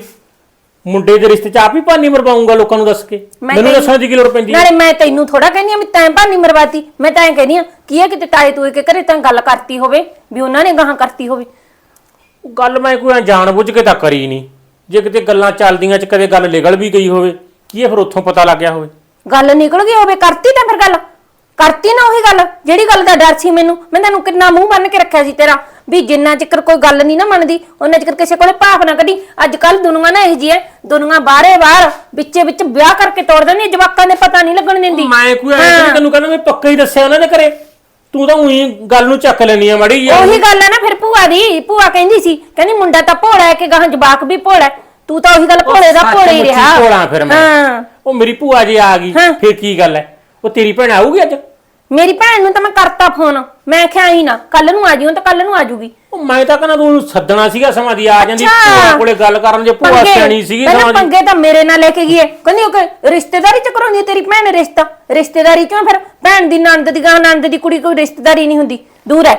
ਮੁੰਡੇ ਦੇ ਰਿਸ਼ਤੇ 'ਚ ਆਪ ਹੀ ਭਾਨੀ ਮਰਵਾਉਂਗਾ ਲੋਕਾਂ ਨੂੰ ਦੱਸ ਕੇ? ਮੈਂ ਮੈਨੂੰ ਦੱਸਣ ਦੀ ਕੀ ਲੋੜ ਪੈਂਦੀ ਹੈ? ਨਾਲੇ ਮੈਂ ਤੈਨੂੰ ਥੋੜਾ ਕਹਿੰਦੀ ਆ ਵੀ ਤੈਂ ਭਾਨੀ ਮਰਵਾਤੀ। ਮੈਂ ਤਾਂ ਇਹ ਕਹਿੰਦੀ ਆ ਕੀ ਹੈ ਕਿਤੇ ਤਾਏ ਤੂਏ ਕੇ ਘਰੇ ਤਾਂ ਗੱਲ ਕਰਤੀ ਹੋਵੇ ਵੀ ਉਹਨਾਂ ਨੇ ਗਾਹਾਂ ਕਰਤੀ ਹੋਵੇ? ਉਹ ਗੱਲ ਮੈਂ ਕੋਈ ਜਾਣ ਬੁੱਝ ਕੇ ਤਾਂ ਕਰੀ ਨਹੀਂ ਜੇ ਕਿਤੇ ਗੱਲਾਂ ਚੱਲਦੀਆਂ 'ਚ ਕਦੇ ਗੱਲ ਨਿਕਲ ਵੀ ਗਈ ਹੋਵੇ ਕੀ ਇਹ ਫਿਰ ਉੱਥੋਂ ਪਤਾ ਲੱਗ ਗਿਆ ਹੋਵੇ? ਗੱਲ ਨਿਕਲ ਗਈ ਹੋਵੇ ਕਰਤੀ ਤਾਂ ਫਿਰ ਗੱਲ। ਕਰਤੀ ਨਾ ਉਹੀ ਗੱਲ ਜਿਹੜੀ ਗੱਲ ਦਾ ਡਰ ਸੀ ਮੈਨੂੰ। ਮੈਂ ਤੈਨੂੰ ਕਿੰਨਾ ਮੂੰਹ ਬੰਨ ਕੇ ਰੱਖਿਆ ਸੀ ਤੇਰਾ। ਵੀ ਜਿੰਨਾ ਚਿਕਰ ਕੋਈ ਗੱਲ ਨਹੀਂ ਨਾ ਮੰਨਦੀ ਉਹਨਾਂ ਚਿਕਰ ਕਿਸੇ ਕੋਲੇ ਭਾਫ ਨਾ ਕੱਢੀ। ਅੱਜ ਕੱਲ ਦੁਨੀਆ ਨਾ ਇਹ ਜੀ ਹੈ ਦੁਨੀਆ ਬਾਹਰੇ ਬਾਹਰ ਵਿੱਚੇ ਵਿੱਚ ਵਿਆਹ ਕਰਕੇ ਤੋੜ ਦਿੰਦੀ ਹੈ, ਜਵਾਕਾਂ ਦੇ ਪਤਾ ਨਹੀਂ ਲੱਗਣ ਦਿੰਦੀ। ਮੈਂ ਕੋਈ ਐਂ ਤਾਂ ਨੀ ਤੈਨੂੰ ਕਹਿੰਦਾ ਮੈਂ ਪੱਕਾ ਹੀ ਦੱਸਿਆ ਉਹਨਾਂ ਨੇ ਘਰੇ। ਤੂੰ ਤਾਂ ਉਹੀ ਗੱਲ ਨੂੰ ਚੱਕ ਲੈਣੀ ਆ ਮੜੀ ਯਾਰ ਉਹੀ ਗੱਲ ਹੈ ਨਾ ਫਿਰ ਭੂਆ ਦੀ ਭੂਆ ਕਹਿੰਦੀ ਸੀ ਕਹਿੰਦੀ ਮੁੰਡਾ ਤਾਂ ਭੋਲਾ ਹੈ ਕਿ ਗਾਹਾਂ ਜਵਾਕ ਵੀ ਭੋਲਾ ਹੈ। ਤੂੰ ਤਾਂ ਉਹੀ ਗੱਲ ਭੋਲੇ ਦਾ ਭੋਲੇ ਹੀ ਸੱਚਮੁੱਚ ਰਿਹਾ। ਭੋਲਾ ਫਿਰ ਮੈਂ। ਹਾਂ। ਉਹ ਮੇਰੀ ਭੂਆ ਜੀ ਆ ਗਈ ਹਾਂ। ਫਿਰ ਕੀ ਗੱਲ ਹੈ ਉਹ ਤੇਰੀ ਭੈਣ ਆਊਗੀ ਅੱਜ? ਮੇਰੀ ਭੈਣ ਨੂੰ ਤਾਂ ਮੈਂ ਕਰਤਾ ਫੋਨ। ਮੈਂ ਕਿਹਾ ਹੀ ਨਾ ਕੱਲ ਨੂੰ ਆ ਜਿਓ ਤਾਂ ਕੱਲ ਨੂੰ ਆ ਜੂਗੀ ਉਹ ਮੈਂ ਤਾਂ ਕਹਿੰਦਾ ਤੂੰ ਉਹਨੂੰ ਸੱਦਣਾ ਸੀਗਾ ਸਮਾਂ ਦੀ ਆ ਜਾਂਦੀ ਅੱਛਾ। ਭੂਆ ਕੋਲੇ ਗੱਲ ਕਰਨ ਜੇ ਭੂਆ ਪੰਗੇ- ਸਿਆਣੀ ਸੀਗੀ ਪਹਿਲਾਂ ਸਮਾਂ ਦੀ। ਪੰਗੇ ਤਾਂ ਮੇਰੇ ਨਾਲ ਲੈ ਕੇ ਗਈ ਕਹਿੰਦੀ ਉਹ ਕਿ ਰਿਸ਼ਤੇਦਾਰੀ ਚ ਕਰਾਉਂਦੀ ਹੈ ਤੇਰੀ ਭੈਣ ਰਿਸ਼ਤਾ? ਰਿਸ਼ਤੇਦਾਰੀ ਕਿਉਂ? ਫਿਰ ਭੈਣ ਦੀ ਨੰਦ ਦੀ ਗਾਂ ਨੰਦ ਦੀ ਕੁੜੀ ਕੋਈ ਰਿਸ਼ਤੇਦਾਰੀ ਨਹੀਂ ਹੁੰਦੀ। ਦੂਰ ਹੈ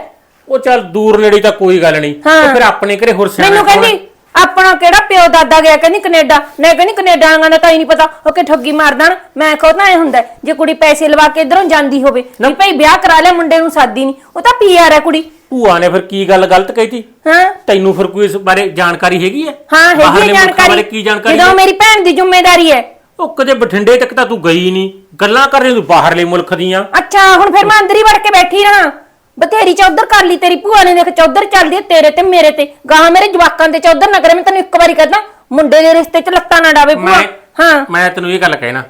ਉਹ ਚੱਲ ਦੂਰ ਨੇੜੇ ਤਾਂ ਕੋਈ ਗੱਲ ਨਹੀਂ। ਹਾਂ। ਤੇ ਫਿਰ ਆਪਣੇ ਘਰੇ ਹੋਰ ਸਿਆਣਾ ਮੈਨੂੰ? ਕਹਿੰਦੀ ਆਪਣਾ ਕਿਹੜਾ ਪਿਓ ਦਾਦਾ ਗਿਆ ਕਹਿੰਦੀ ਕੈਨੇਡਾ? ਨਹੀਂ ਕਹਿੰਦੀ ਕੈਨੇਡਾ ਆਂਗਾ ਨਾ ਤਾਂ ਹੀ ਨਹੀਂ ਪਤਾ ਉਹ ਕਿ ਠੱਗੀ ਮਾਰ ਦੇਣ। ਮੈਂ ਕਹੋ ਤਾਂ ਐ ਹੁੰਦਾ ਹੈ, ਜੇ ਕੁੜੀ ਪੈਸੇ ਲਵਾ ਕੇ ਇਧਰੋਂ ਜਾਂਦੀ ਹੋਵੇ ਵੀ ਭਾਈ ਵਿਆਹ ਕਰਾ ਲਿਆ ਮੁੰਡੇ ਨੂੰ ਸਾਦੀ ਨਹੀਂ ਉਹ ਤਾਂ ਪੀਆਰ ਹੈ ਕੁੜੀ। ਭੂਆ ਨੇ ਫਿਰ ਕੀ ਗੱਲ ਗਲਤ ਕਹੀਤੀ? ਹਾਂ। ਤੈਨੂੰ ਫਿਰ ਕੋਈ ਇਸ ਬਾਰੇ ਜਾਣਕਾਰੀ ਹੈਗੀ ਹੈ? ਹਾਂ ਹੈਗੀ ਬਾਹਰਲੇ ਹੈ ਮੁਲਕਾਂ ਬਾਰੇ ਜਾਣਕਾਰੀ ਕੀ ਜਾਣਕਾਰੀ ਜਦੋਂ ਹੈ? ਮੇਰੀ ਭੈਣ ਦੀ ਜ਼ਿੰਮੇਵਾਰੀ ਹੈ। ਉਹ ਕਦੇ ਬਠਿੰਡੇ ਤੱਕ ਤਾਂ ਤੂੰ ਗਈ ਨਹੀਂ ਗੱਲਾਂ ਕਰ ਰਹੀ ਤੂੰ ਬਾਹਰਲੇ ਮੁਲਕ ਦੀਆਂ। ਅੱਛਾ ਹੁਣ ਫਿਰ ਮੈਂ ਅੰਦਰ ਹੀ ਵੜ ਕੇ ਬੈਠੀ ਰਹਾਂ। ਬਥੇਰੀ ਚੌਧਰ ਕਰ ਲਈ ਤੇਰੀ ਭੂਆ ਨੇ ਦੇਖ ਚੌਧਰ ਚੱਲਦੀ ਹੈ ਤੇਰੇ ਤੇ ਮੇਰੇ ਤੇ। ਗਾਹਾਂ ਮੇਰੇ ਜਵਾਕਾਂ ਤੇ ਚੌਧਰ ਨਾ ਕਰੇ ਮੈਂ ਤੈਨੂੰ ਇੱਕ ਵਾਰੀ ਕਹਦਾ ਮੁੰਡੇ ਦੇ ਰਿਸ਼ਤੇ 'ਚ ਲੱਤਾਂ ਨਾ ਡਾਵੇ ਭੂਆ। ਮੈਂ ਹਾਂ। ਮੈਂ ਤੈਨੂੰ ਇਹ ਗੱਲ ਕਹਿਣਾ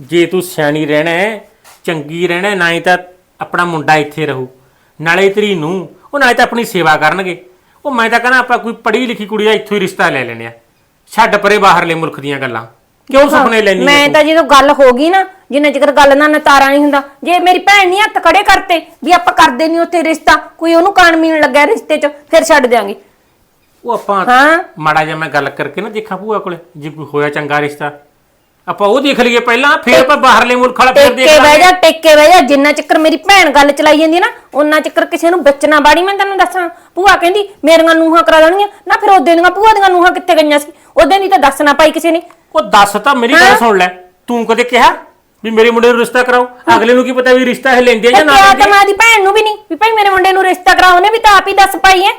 ਜੇ ਤੂੰ ਸਿਆਣੀ ਰਹਿਣਾ ਹੈ ਚੰਗੀ ਰਹਿਣਾ ਹੈ, ਨਾ ਹੀ ਤਾਂ ਆਪਣਾ ਮੁੰਡਾ ਇੱਥੇ ਰਹੂ। ਨਾਲੇ ਤੇਰੀ ਨੂੰ ਉਹ ਨਾਲੇ ਤਾਂ ਆਪਣੀ ਸੇਵਾ ਕਰਨਗੇ। ਉਹ ਮੈਂ ਤਾਂ ਕਹਿੰਦਾ ਆਪਾਂ ਕੋਈ ਪੜ੍ਹੀ ਲਿਖੀ ਕੁੜੀ ਦਾ ਇੱਥੋਂ ਹੀ ਰਿਸ਼ਤਾ ਲੈ ਲੈਣੇ ਆ। ਛੱਡ ਪਰੇ ਬਾਹਰਲੇ ਮੁਲਕ ਦੀਆਂ ਗੱਲਾਂ। ਕਿਉਂ ਸੁਪਨੇ ਲੈਣੀ ਮੈਂ ਤਾਂ? ਜਦੋਂ ਗੱਲ ਹੋ ਗਈ ਨਾ ਜਿੰਨਾ ਚਿਰ ਗੱਲ ਨਾਲ ਨਤਾਰਾ ਨਹੀਂ ਹੁੰਦਾ ਜੇ ਮੇਰੀ ਭੈਣ ਨਹੀਂ ਹੱਥ ਖੜੇ ਕਰਤੇ ਵੀ ਆਪਾਂ ਕਰਦੇ ਨਹੀਂ ਉੱਥੇ ਰਿਸ਼ਤਾ ਕੋਈ ਉਹਨੂੰ ਕਾਣ ਮੀਣ ਲੱਗਾ ਰਿਸ਼ਤੇ 'ਚ ਫਿਰ ਛੱਡ ਦਿਆਂਗੇ। ਉਹ ਆਪਾਂ ਹਾਂ। ਮਾੜਾ ਜਿਹਾ ਮੈਂ ਗੱਲ ਕਰਕੇ ਨਾ ਦੇਖਾਂ ਭੂਆ ਕੋਲੇ ਜੇ ਕੋਈ ਹੋਇਆ ਚੰਗਾ ਰਿਸ਼ਤਾ ਆਪਾਂ ਉਹ ਦੇਖ ਲਈਏ ਪਹਿਲਾਂ ਫਿਰ ਆਪਾਂ ਬਾਹਰਲੇ ਮੁਲਕ ਵਾਲਾ ਫਿਰ ਦੇਖ ਟੇਕੇ ਬਹਿ ਜਾ ਟੇਕੇ ਬਹਿ ਜਾ ਜਿੰਨਾ ਚੱਕਰ ਮੇਰੀ ਭੈਣ ਗੱਲ ਚਲਾਈ ਜਾਂਦੀ ਹੈ ਨਾ ਉਹਨਾਂ ਚੱਕਰ ਕਿਸੇ ਨੂੰ ਵੇਚਣਾ ਬਾੜੀ ਮੈਂ ਤੈਨੂੰ ਦੱਸਾਂ। ਭੂਆ ਕਹਿੰਦੀ ਮੇਰੀਆਂ ਨੂਹਾਂ ਕਰਾ ਦੇਣਗੀਆਂ ਨਾ ਫਿਰ ਉਹਦੇ ਦੀਆਂ ਭੂਆ ਦੀਆਂ ਨੂਹਾਂ ਕਿੱਥੇ ਗਈਆਂ ਸੀ? ਉਹਦੇ ਦੀ ਤਾਂ ਦੱਸਣਾ ਪਾਈ ਕਿਸੇ ਨੇ। ਉਹ ਦੱਸ ਤਾਂ ਮੇਰੀ ਗੱਲ ਸੁਣ ਲੈ। ਤੂੰ ਕਦੇ ਕਿਹਾ ਵੀ ਮੇਰੇ ਮੁੰਡੇ ਨੂੰ ਰਿਸ਼ਤਾ ਕਰਾਓ? ਅਗਲੇ ਨੂੰ ਕੀ ਪਤਾ ਵੀ ਰਿਸ਼ਤਾ ਇਹ ਲੈਂਦੇ ਆ ਜਾਂ ਨਾ ਲੈਂਦੇ ਤਾਂ ਆ? ਮੈਂ ਦੀ ਭੈਣ ਨੂੰ ਵੀ ਨਹੀਂ? ਵੀ ਭਾਈ ਮੇਰੇ ਮੁੰਡੇ ਨੂੰ ਰਿਸ਼ਤਾ ਕਰਾ ਉਹਨੇ ਵੀ ਤਾਂ ਆਪ ਹੀ ਦੱਸ ਪਾਈ ਹੈ।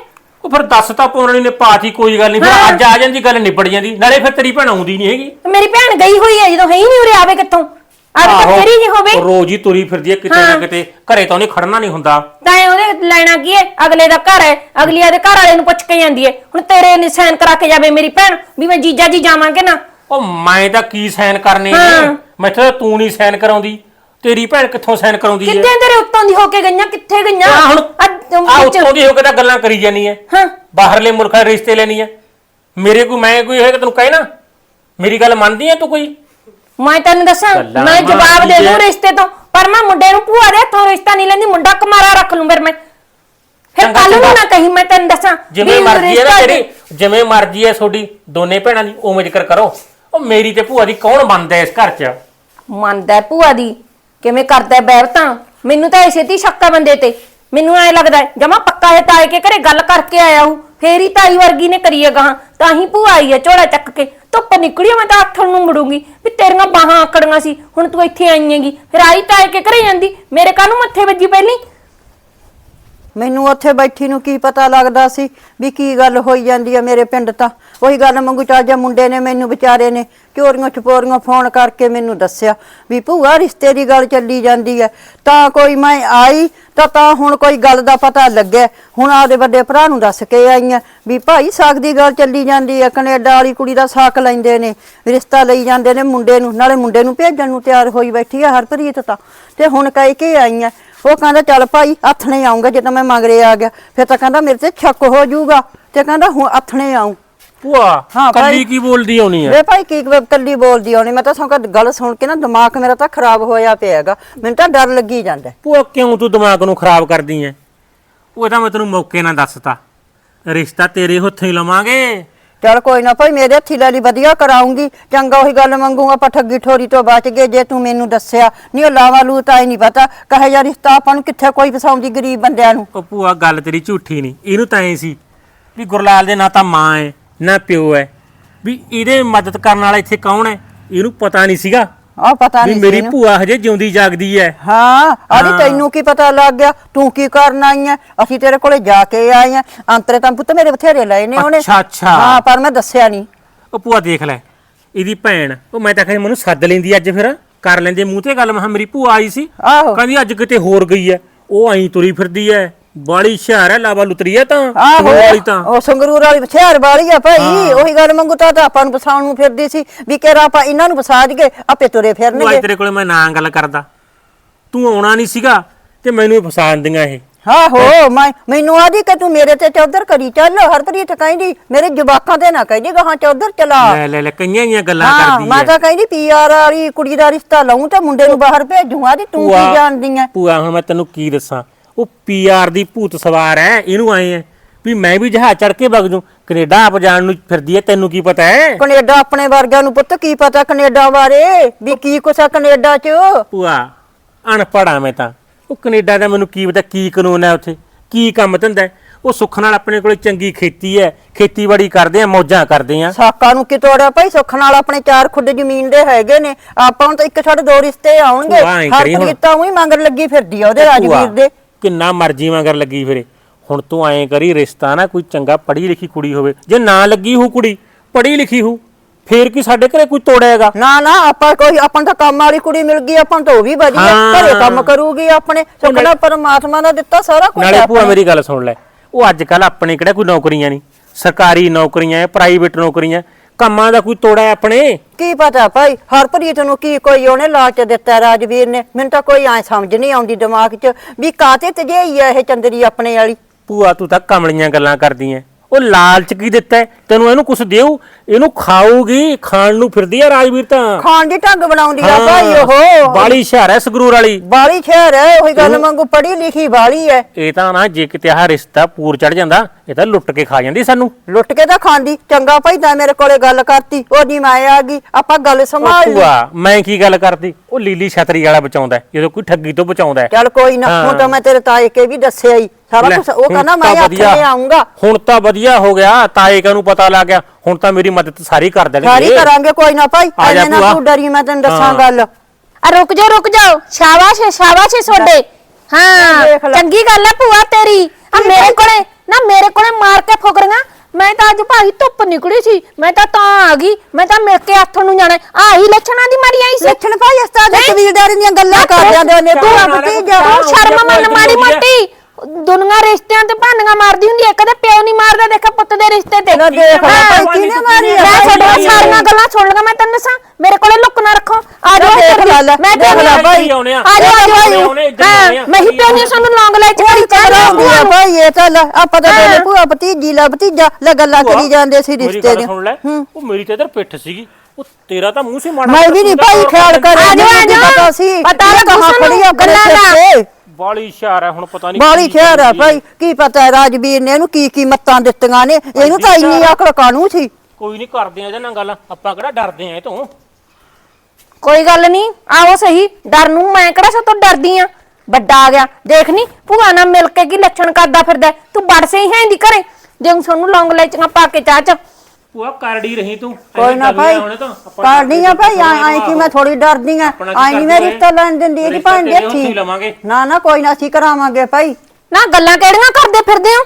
ਉਹ ਫਿਰ ਦੱਸ ਤਾਂ ਪੌਣੀ ਨੇ ਪਾਤੀ ਕੋਈ ਗੱਲ ਨਹੀਂ। ਫਿਰ। ਅੱਜ ਆ ਜਾਂਦੀ ਗੱਲ ਨਿਬੜ ਜਾਂਦੀ। ਨਾਲੇ ਫਿਰ ਤੇਰੀ ਭੈਣ ਆਉਂਦੀ ਨਹੀਂ ਹੈਗੀ। ਮੇਰੀ ਭੈਣ ਗਈ ਹੋਈ ਹੈ ਜਦੋਂ ਹੈ ਹੀ ਨਹੀਂ ਉਰੇ ਆਵੇ ਕਿੱਥੋਂ? ਆਵੇ ਤਾਂ ਫੇਰੀ ਜੀ ਹੋਵੇ। ਰੋਜ਼ ਹੀ ਤੁਰੀ ਫਿਰਦੀ ਹੈ ਕਿਤੇ ਨਾ। ਕਿਤੇ। ਘਰੇ ਤਾਂ ਉਹਨੇ ਖੜਨਾ ਨਹੀਂ ਹੁੰਦਾ। ਤਾਂ ਇਹ ਉਹਦੇ ਲੈਣਾ ਕੀ ਹੈ? ਅਗਲੇ ਦਾ ਘਰ ਹੈ। ਅਗਲੀ ਦੇ ਘਰ ਵਾਲੇ ਨੂੰ ਪੁੱਛ ਕੇ ਜਾਂਦੀ ਹੈ। ਹੁਣ ਤੇਰੇ ਨੇ ਸਾਈਨ ਕਰਾ ਕੇ ਜਾਵੇ ਮੇਰੀ ਭੈਣ ਵੀ ਮੈਂ ਜੀਜਾ ਜੀ ਜਾਵਾਂਗੇ ਨਾ। ਉਹ ਮੈਂ ਤਾਂ ਕੀ ਸਾਈਨ ਕਰਨੇ ਹਾਂ। ਨੇ ਮੈਂ ਤਾਂ ਤੂੰ ਨਹੀਂ ਸਾਈਨ ਕਰਾਉਂਦੀ। ਤੇਰੀ ਭੈਣ ਕਿੱਥੋਂ ਸਾਈਨ ਕਰਾਉਂਦੀ ਹੈ ਕਿੱਥੇ ਤੇਰੇ ਉੱਤੋਂ ਦੀ ਹੋ ਕੇ ਗਈਆਂ? ਕਿੱਥੇ ਗਈਆਂ? ਆ ਹੁਣ ਅੱਜ ਆ ਵਿੱਚ- ਉੱਤੋਂ ਦੀ ਹੋ ਕੇ ਤਾਂ ਗੱਲਾਂ ਕਰੀ ਜਾਨੀ ਹੈ ਹਾਂ। ਬਾਹਰਲੇ ਮੁਲਕਾਂ ਦੇ ਰਿਸ਼ਤੇ ਲੈਣੀ ਹੈ ਮੇਰੇ ਕੋਈ ਮੈਂ ਕੋਈ ਹੋਏਗਾ ਤੈਨੂੰ ਕਹੇ ਨਾ ਮੇਰੀ ਗੱਲ ਮੰਨਦੀ ਹੈ ਤੂੰ ਕੋਈ? ਮੈਂ ਤੈਨੂੰ ਦੱਸਾਂ ਗੱਲਾਂ ਮੈਂ ਜਵਾਬ ਦੇ ਮਾਰਦੀ ਦੂੰ ਹੈ। ਰਿਸ਼ਤੇ ਤੋਂ। ਪਰ ਮੈਂ ਮੁੰਡੇ ਨੂੰ ਭੂਆ ਦੇ ਹੱਥੋਂ ਰਿਸ਼ਤਾ ਨਹੀਂ ਲੈਂਦੀ ਮੁੰਡਾ ਕੁਮਾਰਾ ਰੱਖ ਲੂੰ ਫਿਰ ਮੈਂ। ਫਿਰ ਚੰਗਾ, ਕੱਲ ਨੂੰ ਚੰਗਾ। ਨਾ ਕਹੀਂ ਮੈਂ ਤੈਨੂੰ ਦੱਸਾਂ। ਜਿਵੇਂ ਵੀ ਮਰਜ਼ੀ ਹੈ ਨਾ ਰਿਸ਼ਤਾ ਤੇਰੀ ਜਿਵੇਂ ਮਰਜ਼ੀ ਹੈ ਤੁਹਾਡੀ ਦੋਨੇ ਭੈਣਾਂ ਦੀ ਉਵੇਂ ਜ਼ਿਕਰ ਕਰੋ। ਉਹ ਮੇਰੀ ਤੇ ਭੂਆ ਦੀ ਕੌਣ ਮੰਨਦਾ ਇਸ ਘਰ 'ਚ? ਮੰਨਦਾ ਹੈ ਭੂਆ ਦੀ। ਕਿਵੇਂ ਕਰਦਾ ਬੈਰਤਾਂ ਮੈਨੂੰ ਤਾਂ ਇਸੇ ਤੇ ਸ਼ੱਕਾ ਬੰਦੇ ਤੇ। ਮੈਨੂੰ ਐ ਲੱਗਦਾ ਜਮਾ ਪੱਕਾ ਹੈ ਤਾਏ ਕੇ ਘਰੇ ਗੱਲ ਕਰਕੇ ਆਇਆ ਹੂੰ। ਫੇਰ ਹੀ ਤਾਈ ਵਰਗੀ ਨੇ ਕਰੀਏ ਗਾਂ ਤਾਂ ਹੀ ਭੂਆ ਆਈ ਹੈ ਝੋਲਾ ਚੱਕ ਕੇ। ਧੁੱਪ ਨਿਕਲੀ ਮੈਂ ਤਾਂ ਆਥਣ ਨੂੰ ਮੁੜੂੰਗੀ ਵੀ ਤੇਰੀਆਂ ਬਾਹਾਂ ਆਕੜੀਆਂ ਸੀ। ਹੁਣ ਤੂੰ ਇੱਥੇ ਆਈ ਹੈਗੀ। ਫਿਰ ਆਈ ਤਾਏ ਕੇ ਘਰੇ ਜਾਂਦੀ। ਮੇਰੇ ਕਾਹਨੂੰ ਮੱਥੇ ਵੱਜੀ ਪਹਿਲੀ? ਮੈਨੂੰ ਉੱਥੇ ਬੈਠੀ ਨੂੰ ਕੀ ਪਤਾ ਲੱਗਦਾ ਸੀ ਵੀ ਕੀ ਗੱਲ ਹੋਈ ਜਾਂਦੀ ਆ ਮੇਰੇ ਪਿੰਡ ਤਾਂ। ਉਹੀ ਗੱਲ ਮੰਗੂ ਚਾਜਾ ਮੁੰਡੇ ਨੇ ਮੈਨੂੰ ਵਿਚਾਰੇ ਨੇ ਚੋਰੀਆਂ ਚਪੋਰੀਆਂ ਫੋਨ ਕਰਕੇ ਮੈਨੂੰ ਦੱਸਿਆ ਵੀ ਭੂਆ ਰਿਸ਼ਤੇ ਦੀ ਗੱਲ ਚੱਲੀ ਜਾਂਦੀ ਹੈ ਤਾਂ ਕੋਈ ਮੈਂ ਆਈ ਤਾਂ ਤਾਂ ਹੁਣ ਕੋਈ ਗੱਲ ਦਾ ਪਤਾ ਲੱਗਿਆ। ਹੁਣ ਆਦੇ ਵੱਡੇ ਭਰਾ ਨੂੰ ਦੱਸ ਕੇ ਆਈ ਆ ਵੀ ਭਾਈ ਸਾਕ ਦੀ ਗੱਲ ਚੱਲੀ ਜਾਂਦੀ ਹੈ ਕੈਨੇਡਾ ਵਾਲੀ ਕੁੜੀ ਦਾ ਸਾਕ ਲੈਂਦੇ ਨੇ, ਰਿਸ਼ਤਾ ਲਈ ਜਾਂਦੇ ਨੇ ਮੁੰਡੇ ਨੂੰ, ਨਾਲੇ ਮੁੰਡੇ ਨੂੰ ਭੇਜਣ ਨੂੰ ਤਿਆਰ ਹੋਈ ਬੈਠੀ ਆ ਹਰਪ੍ਰੀਤ ਤਾਂ। ਤੇ ਹੁਣ ਕਹਿ ਕੇ ਆਈ ਆ ਉਹ ਕਹਿੰਦਾ ਚੱਲ ਭਾਈ ਹੱਥਣੇ ਆਉਂਗਾ ਜਦੋਂ ਮੈਂ ਮਗਰੇ ਆ ਗਿਆ। ਫਿਰ ਤਾਂ ਕਹਿੰਦਾ ਮੇਰੇ ਤੇ ਸ਼ੱਕ ਹੋ ਜਾਊਗਾ। ਤੇ ਕਹਿੰਦਾ ਹੁਣ ਹੱਥਣੇ ਆਉਂ ਭੂਆ ਹਾਂ, ਭਾਈ। ਕੱਲੀ ਕੀ ਬੋਲਦੀ ਆਉਣੀ ਆ? ਵੇ ਭਾਈ ਕੀ ਕੱਲੀ ਬੋਲਦੀ ਹੋਣੀ ਮੈਂ ਤਾਂ ਸੌਂਕਾ ਗੱਲ ਸੁਣ ਕੇ ਨਾ ਦਿਮਾਗ ਮੇਰਾ ਤਾਂ ਖਰਾਬ ਹੋਇਆ ਪਿਆ ਹੈਗਾ। ਮੈਨੂੰ ਤਾਂ ਡਰ ਲੱਗੀ ਜਾਂਦਾ। ਭੂਆ ਕਿਉਂ ਤੂੰ ਦਿਮਾਗ ਨੂੰ ਖਰਾਬ ਕਰਦੀ ਐ? ਉਹ ਤਾਂ ਮੈਂ ਤੈਨੂੰ ਮੌਕੇ ਨਾਲ ਦੱਸਤਾ। ਰਿਸ਼ਤਾ ਤੇਰੇ ਹੱਥੋਂ ਹੀ ਲਵਾਂਗੇ। ਚਲ ਕੋਈ ਨਾ ਭਾਈ, ਮੇਰੇ ਹੱਥੀ ਲੈ ਲਈ, ਵਧੀਆ ਕਰਾਉਂਗੀ। ਚੰਗਾ ਉਹੀ ਗੱਲ ਮੰਗੂਗਾ ਆਪਾਂ ਠੱਗੀ ਠੋਰੀ ਤੋਂ ਬਚ ਗਏ, ਜੇ ਤੂੰ ਮੈਨੂੰ ਦੱਸਿਆ। ਨਹੀਂ ਉਹ ਲਾਵਾ ਲੂ, ਤਾਂ ਹੀ ਨਹੀਂ ਪਤਾ। ਕਹੇ ਯਾਰ ਰਿਸ਼ਤਾ ਆਪਾਂ ਨੂੰ ਕਿੱਥੇ ਕੋਈ ਫਸਾਉਂਦੀ ਗਰੀਬ ਬੰਦਿਆਂ ਨੂੰ। ਉਹ ਭੂਆ, ਗੱਲ ਤੇਰੀ ਝੂਠੀ ਨਹੀਂ ਇਹਨੂੰ ਤਾਂ ਐ ਸੀ ਵੀ ਗੁਰਲਾਲ ਦੇ ਨਾ ਤਾਂ ਮਾਂ ਐ, ਨਾ ਪਿਓ ਐ। ਵੀ ਇਹਦੇ ਮਦਦ ਕਰਨ ਵਾਲਾ ਇੱਥੇ ਕੌਣ ਐ? ਇਹਨੂੰ ਪਤਾ ਨਹੀਂ ਸੀਗਾ। ਆਹ ਪਤਾ ਵੀ ਨਹੀਂ ਮੇਰੀ ਭੂਆ ਹਜੇ ਜਿਉਂਦੀ ਜਾਗਦੀ ਐ। ਹਾਂ ਹਾਂ। ਤੈਨੂੰ ਕੀ ਪਤਾ ਲੱਗ ਗਿਆ? ਤੂੰ ਕੀ ਕਰਨ ਆਈ ਐ? ਅਸੀਂ ਤੇਰੇ ਕੋਲੇ ਜਾ ਕੇ ਆਏ ਆ ਅੰਤਰੇ ਤਾਂ ਪੁੱਤ ਮੇਰੇ ਬਥੇਰੇ ਲਏ ਨੇ ਉਹਨੇ। ਅੱਛਾ, ਅੱਛਾ। ਹਾਂ ਪਰ ਮੈਂ ਦੱਸਿਆ ਨਹੀਂ। ਉਹ ਭੂਆ ਦੇਖ ਲੈ ਇਹਦੀ ਭੈਣ ਉਹ ਮੈਂ ਤਾਂ ਕਹਿੰਦੀ ਮੈਨੂੰ ਸੱਦ ਲੈਂਦੀ ਅੱਜ ਫਿਰ ਕਰ ਲੈਂਦੇ ਮੂੰਹ ਤੇ ਗੱਲ। ਮਹਾ ਮੇਰੀ ਭੂਆ ਆਈ ਸੀ ਆਹੋ। ਕਹਿੰਦੀ ਅੱਜ ਕਿਤੇ ਹੋਰ ਗਈ ਐ। ਉਹ ਐਂ ਤੁਰੀ ਫਿਰਦੀ ਐ। ਬਾਲੀ ਹੁਸ਼ਿਆਰ ਐ ਲਾਵਾ ਲੁਤਰੀ ਤਾਂ ਆਹੋ ਵਾਲੀ ਤਾਂ। ਉਹ ਸੰਗਰੂਰ ਵਾਲੀ ਬਥਿਆਰ ਵਾਲੀ ਆ ਭਾਈ ਉਹੀ ਗੱਲ ਮੰਗੂ ਤਾਂ ਆਪਾਂ ਨੂੰ ਫਸਾਉਣ ਨੂੰ ਫਿਰਦੀ ਸੀ ਵੀ ਕਿਹੜਾ ਆਪਾਂ ਇਹਨਾਂ ਨੂੰ ਫਸਾ ਦਈਏ ਆਪੇ ਤੁਰੇ ਤੂੰ ਅੱਜ ਫਿਰਨਗੇ ਤੇਰੇ ਕੋਲੇ ਮੈਂ ਨਾ ਗੱਲ ਕਰਦਾ। ਤੂੰ ਆਉਣਾ ਨਹੀਂ ਸੀਗਾ ਤੇ ਮੈਨੂੰ ਹੀ ਫਸਾ ਦਿੰਦੀਆਂ ਇਹ। ਹਾਂ ਹੋ? ਮੈਂ ਮੈਨੂੰ ਆਦੀ ਕਿ ਤੂੰ ਮੇਰੇ ਤੇ ਚੌਧਰ ਕਰੀ ਚੱਲ ਹਰਪ੍ਰੀਤ ਕਹਿੰਦੀ ਮੇਰੇ ਜਵਾਕਾਂ ਤੇ ਨਾ ਕਹਿੰਦੀ ਗਾਹਾਂ ਚੌਧਰ ਚਲਾ। ਲੈ ਲੈ ਲੈ ਕਈਆਂ ਹੀ ਗੱਲਾਂ ਹਾਂ ਕਰਦੀ ਮੈਂ ਤਾਂ ਕਹਿੰਦੀ ਪੀਆਰ ਵਾਲੀ ਕੁੜੀ ਦਾ ਰਿਸ਼ਤਾ ਲਾਉਂ ਤੇ ਮੁੰਡੇ ਨੂੰ ਬਾਹਰ ਭੇਜੂ ਆਦੀ ਤੂੰ ਕੀ ਜਾਣਦੀ ਐ? ਭੂਆ ਹੁਣ ਮੈਂ ਤੈਨੂੰ ਕੀ ਦੱਸਾਂ? ਉਹ ਪੀਆਰ ਦੀ ਭੂਤ ਸਵਾਰ ਐ ਇਹਨੂੰ ਆਏ ਐ ਵੀ ਮੈਂ ਵੀ ਜਹਾਜ਼ ਚੜ ਕੇ ਵਗ ਜੂ ਕੈਨੇਡਾ ਆਪ ਜਾਣ ਨੂੰ ਫਿਰਦੀ ਐ ਤੈਨੂੰ ਕੀ ਪਤਾ ਐ ਕੈਨੇਡਾ ਆਪਣੇ ਵਰਗਿਆਂ ਨੂੰ ਪੁੱਤ ਕੀ ਪਤਾ ਕੈਨੇਡਾ ਬਾਰੇ? ਵੀ ਕੀ ਕੁਛ ਆ ਕੈਨੇਡਾ 'ਚ? ਭੂਆ ਅਨਪੜ੍ਹਾ ਮੈਂ ਤਾਂ। ਉਹ ਕੈਨੇਡਾ ਦਾ ਮੈਨੂੰ ਕੀ ਪਤਾ ਕੀ ਕਾਨੂੰਨ ਹੈ ਉੱਥੇ? ਕੀ ਕੰਮ ਧੰਦਾ ਹੈ। ਉਹ ਸੁੱਖ ਨਾਲ ਆਪਣੇ ਕੋਲੇ ਚੰਗੀ ਖੇਤੀ ਹੈ ਖੇਤੀਬਾੜੀ ਕਰਦੇ ਆ ਮੌਜਾਂ ਕਰਦੇ ਆ। ਸਾਕਾਂ ਨੂੰ ਕੀ ਤੋੜਿਆ ਭਾਈ? ਸੁੱਖ ਨਾਲ ਆਪਣੇ ਚਾਰ ਖੁੱਡ ਜ਼ਮੀਨ ਦੇ ਹੈਗੇ ਨੇ। ਆਪਾਂ ਨੂੰ ਤਾਂ ਇੱਕ ਛੱਡ ਦੋ ਰਿਸ਼ਤੇ ਆਉਣਗੇ। ਭੂਆ ਐਂ ਕਰੀ ਹੁਣ। ਹਰਪ੍ਰੀਤ ਤਾਂ ਉਹੀ ਮੰਗਣ ਲੱਗੀ ਫਿਰਦੀ ਆ ਉਹਦੇ ਰਾਜਵੀਰ ਦੇ। ਕਿੰਨਾ ਮਰਜ਼ੀ ਮਗਰ ਲੱਗੀ ਫਿਰੇ। ਹੁਣ ਤੂੰ ਐਂ ਕਰੀ ਰਿਸ਼ਤਾ ਨਾ ਕੋਈ ਚੰਗਾ ਪੜ੍ਹੀ ਲਿਖੀ ਕੁੜੀ ਹੋਵੇ। ਜੇ ਨਾ ਲੱਗੀ ਹੋ ਕੁੜੀ ਪੜ੍ਹੀ ਲਿਖੀ ਹੋ ਫੇਰ ਕੀ ਸਾਡੇ ਘਰੇ ਕੋਈ ਤੋੜੇਗਾ ਨਾ ਨਾ ਆਪਾਂ ਕੋਈ ਆਪਾਂ ਤਾਂ ਕੰਮ ਵਾਲੀ ਕੁੜੀ ਮਿਲ ਗਈ ਆਪਾਂ ਤਾਂ ਉਹ ਵੀ ਵਧੀਆ। ਹਾਂ। ਘਰੇ ਕੰਮ ਕਰੂਗੀ ਆਪਣੇ। ਸੁੱਖ ਨਾਲ ਪਰਮਾਤਮਾ ਦਾ ਦਿੱਤਾ ਸਾਰਾ ਕੁਝ ਨਾਲੇ ਭੂਆ ਮੇਰੀ ਗੱਲ ਸੁਣ ਲੈ। ਉਹ ਅੱਜ ਕੱਲ ਆਪਣੇ ਕਿਹੜਾ ਕੋਈ ਨੌਕਰੀਆਂ ਨਹੀਂ? ਸਰਕਾਰੀ ਨੌਕਰੀਆਂ ਐ ਪ੍ਰਾਈਵੇਟ ਨੌਕਰੀਆਂ। ਕੰਮਾਂ ਦਾ ਕੋਈ ਤੋੜਾ ਹੈ ਆਪਣੇ? ਕੀ ਪਤਾ ਭਾਈ ਹਰਪ੍ਰੀਤ ਨੂੰ ਕੀ ਕੋਈ ਉਹਨੇ ਲਾਲਚ ਦਿੱਤਾ ਰਾਜਵੀਰ ਨੇ? ਮੈਨੂੰ ਤਾਂ ਕੋਈ ਐ ਸਮਝ ਨਹੀਂ ਆਉਂਦੀ ਦਿਮਾਗ 'ਚ ਵੀ ਕਾਤੇ ਤਜੇਈ ਆ ਇਹ ਚੰਦਰੀ ਆਪਣੇ ਵਾਲੀ? ਭੂਆ ਤੂੰ ਤਾਂ ਕਮਲੀਆਂ ਗੱਲਾਂ ਕਰਦੀ ਐ। ਉਹ ਲਾਲਚ ਕੀ ਦਿੱਤਾ ਹੈ? ਤੈਨੂੰ ਇਹਨੂੰ ਕੁਛ ਦੇਉ ਇਹਨੂੰ ਖਾਊਗੀ ਖਾਣ ਨੂੰ ਫਿਰਦੀ ਆ ਰਾਜਵੀਰ ਤਾਂ। ਖਾਣ ਦੀ ਢੰਗ ਬਣਾਉਂਦੀ ਆ ਭਾਈ ਉਹ। ਬਾਲੀ ਹੁਸ਼ਿਆਰ ਹੈ ਸੰਗਰੂਰ ਵਾਲੀ। ਬਾਲੀ ਸ਼ਹਿਰ ਹੈ ਉਹੀ ਗੱਲ ਮੰਗੂ ਪੜ੍ਹੀ ਲਿਖੀ ਬਾਲੀ ਹੈ ਇਹ ਤਾਂ ਨਾ ਜੇ ਕਿਤੇ ਆਹ ਰਿਸ਼ਤਾ ਪੂਰ ਚੜ ਜਾਂਦਾ ਇਹ ਤਾਂ ਲੁੱਟ ਕੇ ਖਾ ਜਾਂਦੀ ਸਾਨੂੰ। ਲੁੱਟ ਕੇ ਤਾਂ ਖਾਂਦੀ। ਚੰਗਾ ਭਾਈ ਤਾਂ ਮੇਰੇ ਕੋਲੇ ਗੱਲ ਕਰਤੀ ਉਹਦੀ ਮਾਂ ਆ ਗਈ ਆਪਾਂ ਗੱਲ ਸੰਭਾਲ ਲਈ। ਭੂਆ ਮੈਂ ਕੀ ਗੱਲ ਕਰਦੀ ਉਹ ਲੀਲੀ ਛਤਰੀ ਵਾਲਾ ਬਚਾਉਂਦਾ ਹੈ, ਜਦੋਂ ਕੋਈ ਠੱਗੀ ਤੋਂ ਬਚਾਉਂਦਾ। ਹੈ। ਚੱਲ ਕੋਈ ਨਾ ਹੁਣ ਤਾਂ ਮੈਂ ਤੇਰੇ ਤਾਏ ਕੇ ਵੀ ਦੱਸਿਆ ਹੀ ਸਾਰਾ ਲੈ, ਕੁਝ ਉਹ ਹੁਣ ਕਹਿੰਦਾ ਤਾਂ ਮੈਂ ਵਧੀਆ- ਲੈ ਆਉਂਗਾ ਹੁਣ ਤਾਂ ਵਧੀਆ ਹੋ ਗਿਆ ਤਾਏ ਕਾ ਨੂੰ ਪਤਾ ਲੱਗ ਗਿਆ। ਹੁਣ ਤਾਂ ਮੇਰੀ ਮਦਦ ਸਾਰੀ ਕਰ ਦੇਣਗੇ। ਸਾਰੀ ਕਰਾਂਗੇ ਕੋਈ ਨਾ ਭਾਈ। ਆ ਜਾ ਐਵੇਂ ਨਾ ਭੂਆ। ਤੂੰ ਡਰੀ ਮੈਂ ਤੈਨੂੰ ਦੱਸਾਂ ਹਾਂ। ਗੱਲ। ਆ ਰੁਕ ਜਾਓ ਰੁਕ ਜਾਓ। ਸ਼ਾਬਾਸ਼ ਏ, ਸ਼ਾਬਾਸ਼ ਏ ਤੁਹਾਡੇ। ਹਾਂ ਲੈ। ਚੰਗੀ ਗੱਲ ਹੈ ਭੂਆ ਤੇਰੀ। ਆ ਮੇਰੇ ਕੋਲੇ ਨਾ ਮੇਰੇ ਕੋਲੇ ਮਾਰ ਕੇ ਫੁਕਰੀਆਂ। ਮੈਂ ਤਾਂ ਅੱਜ ਭਾਈ ਧੁੱਪ ਨਿਕਲੀ ਸੀ। ਮੈਂ ਤਾਂ ਤਾਂ ਆ ਗਈ। ਮੈਂ ਤਾਂ ਮਿਲ ਕੇ ਹੱਥ ਨੂੰ ਜਾਣਾ। ਆਹੀ ਲੱਛਣਾਂ ਦੀ ਮਾਰੀ ਆਈ ਸੀ। ਲੱਛਣ ਭਾਈ ਅਸਤਾ ਦੇ ਕਬੀਲਦਾਰੀ ਦੀਆਂ ਗੱਲਾਂ ਕਰਦਿਆਂ ਦੇ ਨੇ। ਤੂੰ ਆਪਤੀ ਨਾਲ ਜਾ ਤੂੰ ਸ਼ਰਮ ਮੰਨ ਮਾੜੀ ਮੋਟੀ। ਦੁਨੀਆ ਰਿਸ਼ਤਿਆਂ ਤੇ ਭਾਂਡੀਆਂ ਮਾਰਦੀ ਹੁੰਦੀ ਐ ਕਦੇ ਪਿਓ ਨਹੀਂ ਮਾਰਦਾ ਦੇਖਾ ਪੁੱਤ ਦੇ ਰਿਸ਼ਤੇ ਤੇ ਨਾ ਦੇਖ ਲੈ। ਭਾਈ ਕਿਹਨੇ ਮਾਰੀ ਆ ਮੈਂ? ਤੁਹਾਡੀਆਂ ਸਾਰੀਆਂ ਗੱਲਾਂ ਸੁਣ ਲਗਾ ਮੈਂ ਤੈਨੂੰ ਦੱਸਾਂ ਮੇਰੇ ਕੋਲੇ ਲੁੱਕ ਨਾ ਰੱਖੋ ਆ ਜਾਓ ਦੇਖ ਇੱਧਰ ਲੈ ਲੈ, ਮੈਂ ਦੇਖ ਲੈ ਭਾਈ। ਆਉਣੇ ਆ ਆ ਜਾਓ ਆ ਜਾਓ। ਹਾਂ ਮੈਂ ਹੀ ਪਿਓ ਨਹੀਂ ਸਾਨੂੰ ਲੌਂਗ ਲੈ ਚ ਕਰੀ ਚਾਹ ਕਰਾਉਂਦੀ ਆ ਭਾਈ ਇਹ ਤਾਂ ਲੈ ਆਪਾਂ ਤਾਂ ਹਾਂ। ਦੋਨੇ ਭੂਆ ਭਤੀਜੀ ਲਾ ਭਤੀਜਾ ਲੈ ਗੱਲਾਂ ਕਰੀ ਜਾਂਦੇ ਸੀ ਮੇਰੀ ਰਿਸ਼ਤੇ ਗੱਲ ਦੀਆਂ ਸੁਣ ਲੈ ਉਹ ਮੇਰੀ ਤੇ ਇਧਰ ਪਿੱਠ ਸੀਗੀ ਉਹ ਤੇਰਾ ਤਾਂ ਮੂੰਹ ਸੀ ਮਾੜਾ ਮੈਂ ਵੀ ਨਹੀਂ ਭਾਈ ਖਿਆਲ ਕਰ ਆ ਜਾਓ, ਆ ਜਾਓ। ਪਤਾ ਸੀ ਪਤਾ ਇਹ ਲੱਗੂ ਕਹਾਂ ਸਾਨੂੰ ਖੜੀ ਆ ਆਪਣੇ ਗੱਲਾਂ ਦਾ। ਸਿਰ ਤੇ ਬਾਲੀ ਹੁਸ਼ਿਆਰ ਹੈ ਹੁਣ ਪਤਾ ਨਹੀਂ ਬਾਲੀ ਖਿਆਰ ਆ ਭਾਈ ਕੀ ਪਤਾ ਹੈ ਰਾਜਵੀਰ ਨੇ ਇਹਨੂੰ ਕੀ ਕੀ ਮੱਤਾਂ ਦਿੱਤੀਆਂ ਨੇ ਇਹਨੂੰ ਤਾਂ ਇੰਨੀ ਅਕਲ ਕਾਨੂੰ ਸੀ? ਕੋਈ ਨਹੀਂ ਕਰਦੇ ਆ ਇਹਦੇ ਨਾਲ ਗੱਲ ਆਪਾਂ ਕਿਹੜਾ ਡਰਦੇ ਆ ਇਹ ਤੋਂ? ਕੋਈ ਗੱਲ ਨਹੀਂ ਆਓ ਸਹੀ ਡਰ ਨੂੰ ਮੈਂ ਕਿਹੜਾ ਸੋ ਤੋਂ ਡਰਦੀ ਆ? ਵੱਡਾ ਆ ਗਿਆ ਦੇਖ ਨੀ ਭੂਆ ਨਾਲ ਮਿਲ ਕੇ ਕੀ ਲੱਛਣ ਕਰਦਾ ਫਿਰਦਾ ਹੈ। ਤੂੰ ਬੜ ਸਹੀ ਹੈ ਦੀ ਘਰੇ ਜੇ ਹੁਣ ਸਾਨੂੰ ਲੌਂਗ ਲੈਚੀਆਂ ਪਾ ਕੇ ਚਾਹ ਚ। ਭੂਆ ਕਰੜੀ ਰਹੀ ਤੂੰ। ਕੋਈ ਨਾ ਗੱਲ ਭਾਈ। ਕਰਦੀ ਆ ਭਾਈ ਆਏ ਕਿ ਮੈਂ ਥੋੜੀ ਡਰਦੀ ਆ। ਆਈ ਨਹੀਂ ਮੈਂ ਰਿਸ਼ਤਾ ਲੈਣ ਦਿੰਦੀ ਇਹਦੀ ਭਾਂ ਦੇਖੀ ਲਵਾਂਗੇ। ਨਾ ਨਾ ਕੋਈ ਨਾ ਅਸੀਂ ਕਰਾਵਾਂਗੇ ਭਾਈ। ਨਾ ਗੱਲਾਂ ਕਿਹੜੀਆਂ ਕਰਦੇ ਫਿਰਦੇ ਹੋ?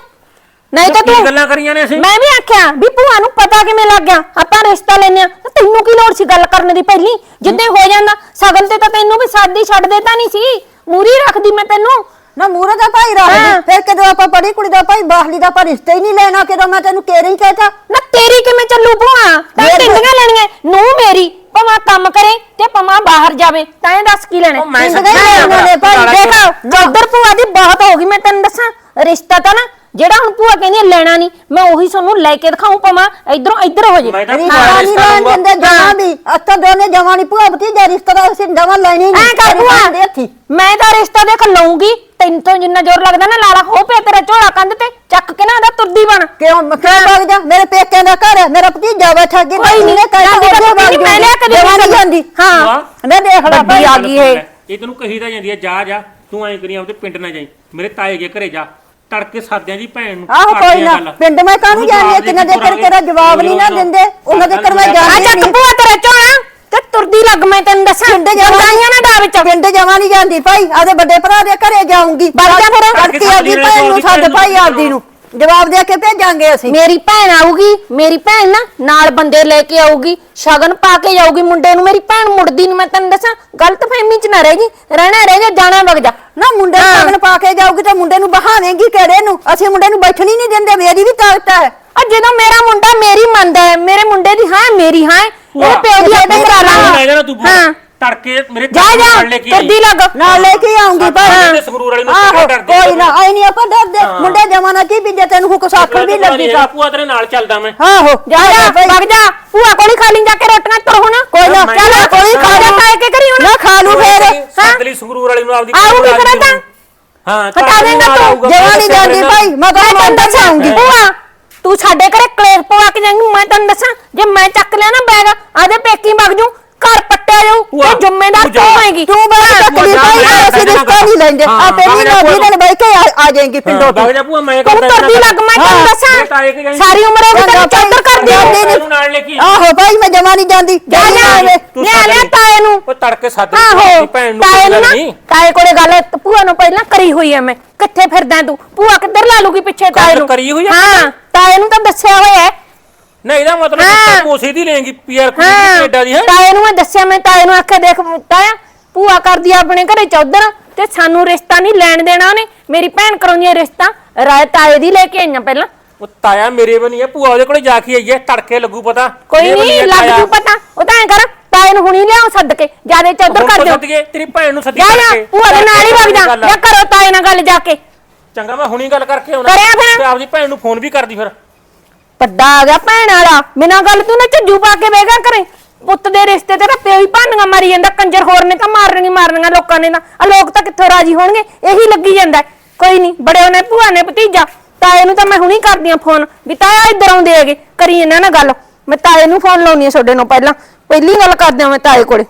ਨਹੀਂ ਤਾਂ ਤੂੰ ਗੱਲਾਂ ਕਰੀਆਂ ਨੇ ਅਸੀਂ? ਮੈਂ ਵੀ ਆਖਿਆ ਵੀ ਭੂਆ ਨੂੰ ਪਤਾ ਕਿਵੇਂ ਲੱਗ ਗਿਆ। ਆਪਾਂ ਰਿਸ਼ਤਾ ਲੈਨੇ ਆ ਤਾਂ ਤੈਨੂੰ ਕੀ ਲੋੜ ਸੀ ਗੱਲ ਕਰਨ ਦੀ ਪਹਿਲੀ? ਜਿੱਦੇ ਹੋ। ਜਾਂਦਾ। ਸਗਨ ਤੇ ਤਾਂ ਤੈਨੂੰ ਵੀ ਸਾਦੀ ਛੱਡ ਦੇਤਾ ਨਹੀਂ ਸੀ। ਮੂਰੀ ਰੱਖਦੀ ਮੈਂ ਤੈਨੂੰ। ਨਾ ਮੂਰੇ ਦਾ ਭਾਈ ਰੱਖ ਹਾਂ। ਦੇ ਫਿਰ ਕਦੋਂ ਆਪਾਂ ਪੜੀ ਕੁੜੀ ਦਾ ਭਾਈ ਬਾਹਲੀ ਦਾ ਆਪਾਂ ਰਿਸ਼ਤਾ ਹੀ ਨਹੀਂ ਲੈਣਾ ਕਿਦੋਂ ਮੈਂ ਤੈਨੂੰ ਕਹਿ ਰਹੀ ਕਹਿਤਾ ਨਾ ਤੇਰੀ ਕਿਵੇਂ ਚੱਲੂ ਭੂਆ? ਤਾਂ ਟਿੰਡੀਆਂ ਲੈਣੀਆਂ। ਨੂੰ ਮੇਰੀ ਭਵਾ ਕੰਮ ਕਰੇ ਤੇ ਭਵਾ ਬਾਹਰ ਜਾਵੇ। ਤਾਂ ਇਹ ਦੱਸ ਕੀ ਲੈਣਾ ਟਿੰਡੀਆਂ ਲੈਣੀਆਂ ਨੇ ਭਾਈ। ਦੇਖ ਚੌਧਰ ਭੂਆ ਦੀ ਬਹੁਤ ਹੋ ਗਈ ਮੈਂ ਤੈਨੂੰ ਦੱਸਾਂ। ਰਿਸ਼ਤਾ ਤਾਂ ਨਾ ਜਿਹੜਾ ਹੁਣ ਭੂਆ ਕਹਿੰਦੀ ਆ ਲੈਣਾ ਨਹੀਂ ਮੈਂ ਉਹੀ ਤੁਹਾਨੂੰ ਲੈ ਕੇ ਦਿਖਾਉਂ ਪਵਾਂ ਇਧਰੋਂ ਇੱਧਰ ਹੋ ਜੇ। ਮੈਂ ਤਾਂ ਰਿਸ਼ਤਾ ਭੂਆ ਨਹੀਂ ਰਿਸ਼ਤਾ ਲੈਣ ਲਊਗਾ। ਦਿੰਦੇ ਜਮਾਂ ਵੀ। ਅੱਤਾਂ ਦੋਨੇ ਜਮਾਂ ਨਹੀਂ ਭੂਆ ਭਤੀਜਾ ਰਿਸ਼ਤਾ ਦਾ ਅਸੀਂ ਜਮਾਂ ਲੈਣੀ ਐ ਨਹੀਂ। ਕਰ ਭੂਆ ਦੇ ਹੱਥੀ ਮੈਂ ਤਾਂ ਰਿਸ਼ਤਾ ਦੇਖ ਲਊਂਗੀ ਤੈਨੂੰ ਤੋਂ ਜਿੰਨਾ ਜ਼ੋਰ ਲੱਗਦਾ ਨਾ ਲਾਲਾ ਹੋ ਪਿਆ ਤੇਰਾ ਝੋਲਾ ਕੰਧ ਤੇ ਚੱਕ ਕੇ ਨਾ ਉਹਦਾ ਤੁਰਦੀ ਬਣ। ਕਿਉਂ ਕਿਉਂ ਵਗ ਜਾ? ਮੇਰੇ ਪੇਕਿਆਂ ਦਾ ਘਰ ਹੈ ਮੇਰਾ ਭਤੀਜਾ ਬੈਠਾ ਅੱਗੇ ਕੋਈ ਨੀ, ਜਾਂਦੀ ਤਾਂ ਮੈਂ ਲਿਆ ਕੇ ਦੇ ਜਮਾਂ ਨਹੀਂ ਜਾਂਦੀ। ਹਾਂ ਲੈ ਦੇਖ ਲੈ ਭਾਈ ਆ ਗਈ ਇਹ ਇਹ ਤੈਨੂੰ ਕਹੀ ਤਾਂ ਜਾਂਦੀ ਹੈ ਜਾ ਜਾ। ਤੂੰ ਐਂ ਕਰੀ ਆਪਦੇ ਪਿੰਡ ਨਾ ਜਾਈ। ਮੇਰੇ ਤਾਏ ਕੇ ਘਰੇ ਜਾ। ਤੜਕੇ ਸਾਦਿਆਂ ਦੀ ਭੈਣ ਨੂੰ ਆਹੋ ਕਰਦੇ ਕੋਈ ਆ ਨਾ ਗੱਲ। ਪਿੰਡ ਮੈਂ ਕਾਹਨੂੰ ਜਾਣੀ ਹੈ ਜਵਾਬ ਕਿੰਨਾ ਦੇ ਦੇ ਕਰ ਤੇਰਾ ਜਵਾਬ ਨਹੀਂ ਨਾ ਦਿੰਦੇ ਉਹਨਾਂ ਦੇ ਕਰ ਮੈਂ ਆ ਜਾਣੀ ਚੱਕ ਨਹੀਂ। ਭੂਆ ਤੇਰਾ ਝੋਲਾ ਤੇ ਤੁਰਦੀ ਲੱਗ ਮੈਂ ਤੈਨੂੰ ਦੱਸਾਂ। ਪਿੰਡ ਜਾਵਾਂ ਨਾ ਦਾ ਵਿੱਚ। ਪਿੰਡ ਜਾਵਾਂ ਨਹੀਂ ਜਾਂਦੀ ਭਾਈ ਆਦੇ ਵੱਡੇ ਭਰਾ ਦੇ ਘਰੇ ਜਾਊਂਗੀ। ਵਗ ਜਾ ਫਿਰ। ਕਰਕੇ ਆਪਦੀ ਭੈਣ ਨੂੰ ਸੱਦ ਭਾਈ ਆਪਦੀ ਨੂੰ। ਜਵਾਬ ਦੇ ਕੇ ਭੇਜਾਂਗੇ ਅਸੀਂ। ਮੇਰੀ ਭੈਣ ਆਊਗੀ ਮੇਰੀ ਭੈਣ ਨਾ ਨਾਲ ਬੰਦੇ ਲੈ ਕੇ ਆਊਗੀ ਸ਼ਗਨ ਪਾ ਕੇ ਜਾਊਗੀ ਮੁੰਡੇ ਨੂੰ ਮੇਰੀ ਭੈਣ ਮੁੜਦੀ ਨਹੀਂ ਮੈਂ ਤੈਨੂੰ ਦੱਸਾਂ ਗਲਤ ਫਹਿਮੀ ਚ ਨਾ ਰਹਿ ਜੀ ਰਹਿਣਾ ਰਹਿ ਜਾ ਜਾਣਾ ਵਗ ਜਾ। ਨਾ ਮੁੰਡੇ ਨੂੰ ਸ਼ਗਨ ਪਾ ਕੇ ਜਾਊਗੀ ਤੇ ਮੁੰਡੇ ਨੂੰ ਬਹਾਵੇਂਗੀ ਕਿਹੜੇ ਨੂੰ? ਅਸੀਂ ਮੁੰਡੇ ਨੂੰ ਬੈਠਣੀ ਨਹੀਂ ਦਿੰਦੇ ਮੇਰੀ ਵੀ ਤਾਕਤ ਹੈ। ਆ ਜਦੋਂ ਮੇਰਾ ਮੁੰਡਾ ਮੇਰੀ ਮੰਨਦਾ ਹੈ ਮੇਰੇ ਮੁੰਡੇ ਦੀ ਹਾਂ ਮੇਰੀ ਹਾਂ ਇਹ ਪਿਓ ਦੀ ਅੱਡੇ ਕਰਾ ਲੈ ਹਾਂ। ਤੜਕੇ ਮੇਰੇ ਜਾ ਤਾਏ ਨੂੰ ਜਾ ਨਾਲ ਲੈ ਕੇ ਆਈ। ਤੁਰਦੀ ਲੱਗ ਨਾਲ ਲੈ ਕੇ ਆਉਂਗੀ ਸਾਡੇ ਭਾਈ ਤੇ ਸੰਗਰੂਰ ਵਾਲੀ ਨੂੰ ਆਹੋ ਕਿਹੜਾ ਡਰਦੇ ਕੋਈ ਨਾ ਆਈ ਨਹੀਂ ਆਪਾਂ ਡਰਦੇ ਮੁੰਡੇ ਜਮਾਨਾ ਕੀ ਵੀ ਜੇ ਤੈਨੂੰ ਹੁਕ ਸਾਖਰ ਵੀ ਲੱਗੀ ਤਾਂ। ਭੂਆ ਤੇਰੇ ਨਾਲ ਚੱਲਦਾ ਮੈਂ। ਆਹੋ ਜਾ ਜਾ ਵਗ ਜਾ। ਭੂਆ ਕੋਲੀ ਖਾ ਲਈ ਜਾ ਕੇ ਰੋਟੀਆਂ ਤੁਰ ਹੁਣ? ਕੋਈ ਨਾ ਮੈਂ ਚੱਲ ਕਿਹਾ ਕੋਈ ਖਾ ਜਾ ਜਾ ਤਾਏ ਕੇ ਕਰੀ ਹੁਣ। ਨਾ ਖਾ ਲੂ ਫੇਰ ਹਾਂ। ਸੱਦਲੀ ਸੰਗਰੂਰ ਵਾਲੀ ਨੂੰ ਆਪਦੀ ਆਊਗੀ ਭੂਆ ਫਿਰ ਤਾਂ? ਹਾਂ ਹਟਾ ਦੇਂਗਾ ਤੂੰ। ਜਵਾਂ ਨਹੀਂ ਜਾਂਦੀ। ਭਾਈ ਮੈਂ ਤਾਂ ਤੈਨੂੰ ਮੰਦਰ ਜਾਊਂਗੀ ਭੂਆ। ਤੂੰ ਸਾਡੇ ਘਰੇ ਕਲੇਸ਼ ਪਵਾ ਕੇ ਜਾਏਂਗੀ ਮੈਂ ਤੈਨੂੰ ਦੱਸਾਂ। ਜੇ ਮੈਂ ਚੱਕ ਲਿਆ ਨਾ ਬੈਗ ਆਦੇ ਪੇਕੀ ਵਗ ਜੂ ਘਰ ਪੱਟਿਆ ਜਾਊ ਤੇ ਜ਼ਿੰਮੇਦਾਰ ਤੂੰ। ਤੂੰ ਹੋਏਗੀ ਤੂੰ ਬਾਈ ਚੱਕਲੀ ਜਾ, ਭਾਈ ਮੈਂ ਅਸੀਂ ਰਿਸ਼ਤਾ ਨਹੀਂ ਲੈਂਦੇ ਹਾਂ, ਆਪੇ ਹਾਂ, ਨਹੀਂ ਨਾ ਭੂਆ। ਵੀ ਦਿਨ ਬੈ ਕੇ ਆ- ਆ ਜਾਏਗੀ ਪਿੰਡੋਂ ਬਗ ਜਾ ਭੂਆ ਮੈਂ ਤੂੰ ਕਰਦਾ ਤੁਰਦੀ ਲੱਗ ਮੈਂ ਤੈਨੂੰ ਮੇਰੇ ਦੱਸਾਂ। ਸਾਰੀ ਉਮਰ ਉਹ ਤੈਨੂੰ ਚੌਧਰ ਕਰਦੀ। ਨੀ। ਨਾਲ ਲੈ ਕੇ ਆਹੋ ਭਾਈ ਮੈਂ ਜਮਾ ਨਹੀਂ ਜਾਂਦੀ ਜਾ ਜਾ ਤੂੰ ਸੱਦ ਲਈ। ਤਾਏ ਨੂੰ ਉਹ ਤੜਕੇ ਸੱਦ ਆਹੋ ਭੈਣ ਨੂੰ ਤਾਏ ਨੂੰ ਨਾ ਨਹੀਂ ਤਾਏ ਕੋਲੇ ਗੱਲ ਤੇ ਭੂਆ ਨੂੰ ਪਹਿਲਾਂ ਕਰੀ ਹੋਈ ਐ ਮੈਂ ਕਿੱਥੇ ਫਿਰਦਾ ਤੂੰ ਭੂਆ ਕਿੱਧਰ ਲਾ ਲੂਗੀ ਪਿੱਛੇ ਤਾਏ ਨੂੰ ਕਰੀ ਹੋਈ ਐ? ਹਾਂ ਤਾਏ ਨੂੰ ਤਾਂ ਦੱਸਿਆ ਹੋਇਆ ਹੈ ਨਹੀਂ ਇਹਦਾ ਮਤਲਬ ਹਾਂ। ਦੀ ਲੈਂਗੀ ਪੀਆਰ ਕੁੜੀ ਹਾਂ। ਕੈਨੇਡਾ ਦੀ ਹੈ? ਤਾਏ ਨੂੰ ਮੈਂ ਦੱਸਿਆ ਮੈਂ ਤਾਏ ਨੂੰ ਆਖਿਆ ਦੇਖ ਤਾਇਆ ਭੂਆ ਕਰਦੀ ਆ ਆਪਣੇ ਘਰੇ ਚੌਧਰ ਤੇ ਸਾਨੂੰ ਰਿਸ਼ਤਾ ਨਹੀਂ ਲੈਣ ਦੇਣਾ ਉਹਨੇ। ਮੇਰੀ ਭੈਣ ਕਰਾਉਂਦੀ ਆ ਰਿਸ਼ਤਾ ਰਾਏ ਤਾਏ ਦੀ ਲੈ ਕੇ ਆਈਆਂ ਪਹਿਲਾਂ। ਉਹ ਤਾਇਆ ਮੇਰੇ ਬਣੀ ਹੈ ਭੂਆ ਉਹਦੇ ਕੋਲੇ ਜਾ ਕੇ ਆਈ ਹੈ ਤੜਕੇ ਲੱਗੂ ਪਤਾ। ਕੋਈ ਮੇਰੇ ਬਣੀ ਨਹੀਂ ਹੈ ਲੱਗ ਤਾਇਆ। ਜੂ ਪਤਾ। ਉਹ ਤਾਂ ਐ ਕਰ ਤਾਏ ਨੂੰ ਹੁਣੀ ਲਿਆਓ ਸੱਦ ਕੇ ਜਿਆਦੇ ਚੌਧਰ ਹੁਣ ਕਰ ਦਿਓ। ਤੇਰੀ ਭੈਣ ਨੂੰ ਸੱਦੀ ਜਾ ਜਾ ਕਰਕੇ। ਭੂਆ ਦੇ ਨਾਲ ਹੀ ਵਗ ਜਾ। ਗੱਲ ਆ। ਜਾਂ ਕਰੋ ਤਾਏ ਨਾਲ ਗੱਲ ਜਾ ਕੇ। ਚੰਗਾ ਮੈਂ ਹੁਣੀ ਗੱਲ ਕਰਕੇ ਆਉਣਾ। ਕਰਿਆ ਫਿਰ। ਤੇ ਆਪਦੀ ਭੈਣ ਨੂੰ ਫੋਨ ਵੀ ਕਰਦੀ ਫਿਰ। ਵੱਡਾ ਆ ਗਿਆ ਭੈਣ ਵਾਲਾ। ਬਿਨਾਂ ਗੱਲ ਤੂੰ ਨਾ ਝੱਜੂ ਪਾ ਕੇ ਬਹਿਗਾ ਕਰੇ ਪੁੱਤ ਦੇ ਰਿਸ਼ਤੇ ਤੇ ਤਾਂ ਪਿਓ ਹੀ ਭਾਨੀਆਂ ਮਾਰੀ ਜਾਂਦਾ। ਕੰਜਰ ਹੋਰ ਨੇ ਤਾਂ ਮਾਰਨੀਆਂ ਮਾਰਨੀਆਂ ਲੋਕਾਂ ਨੇ ਤਾਂ। ਆ ਲੋਕ ਤਾਂ ਕਿੱਥੋਂ ਰਾਜੀ ਹੋਣਗੇ? ਇਹੀ ਲੱਗੀ ਜਾਂਦਾ ਕੋਈ ਨਹੀਂ, ਬੜੇ ਉਹਨੇ ਭੂਆ ਨੇ ਭਤੀਜਾ। ਤਾਏ ਨੂੰ ਤਾਂ ਮੈਂ ਹੁਣੀ ਕਰਦੀ ਆ ਫੋਨ। ਵੀ ਤਾਇਆ ਇੱਧਰ ਆਉਂਦੇ ਹੈਗੇ। ਕਰੀ ਇਹਨਾਂ ਨਾਲ ਗੱਲ। ਮੈਂ ਤਾਏ ਨੂੰ ਫੋਨ ਲਾਉਣੀ ਆ ਤੁਹਾਡੇ ਨੂੰ ਪਹਿਲਾਂ। ਪਹਿਲੀ ਗੱਲ ਕਰਦੇ ਆ ਮੈਂ ਤਾਏ ਕੋਲੇ।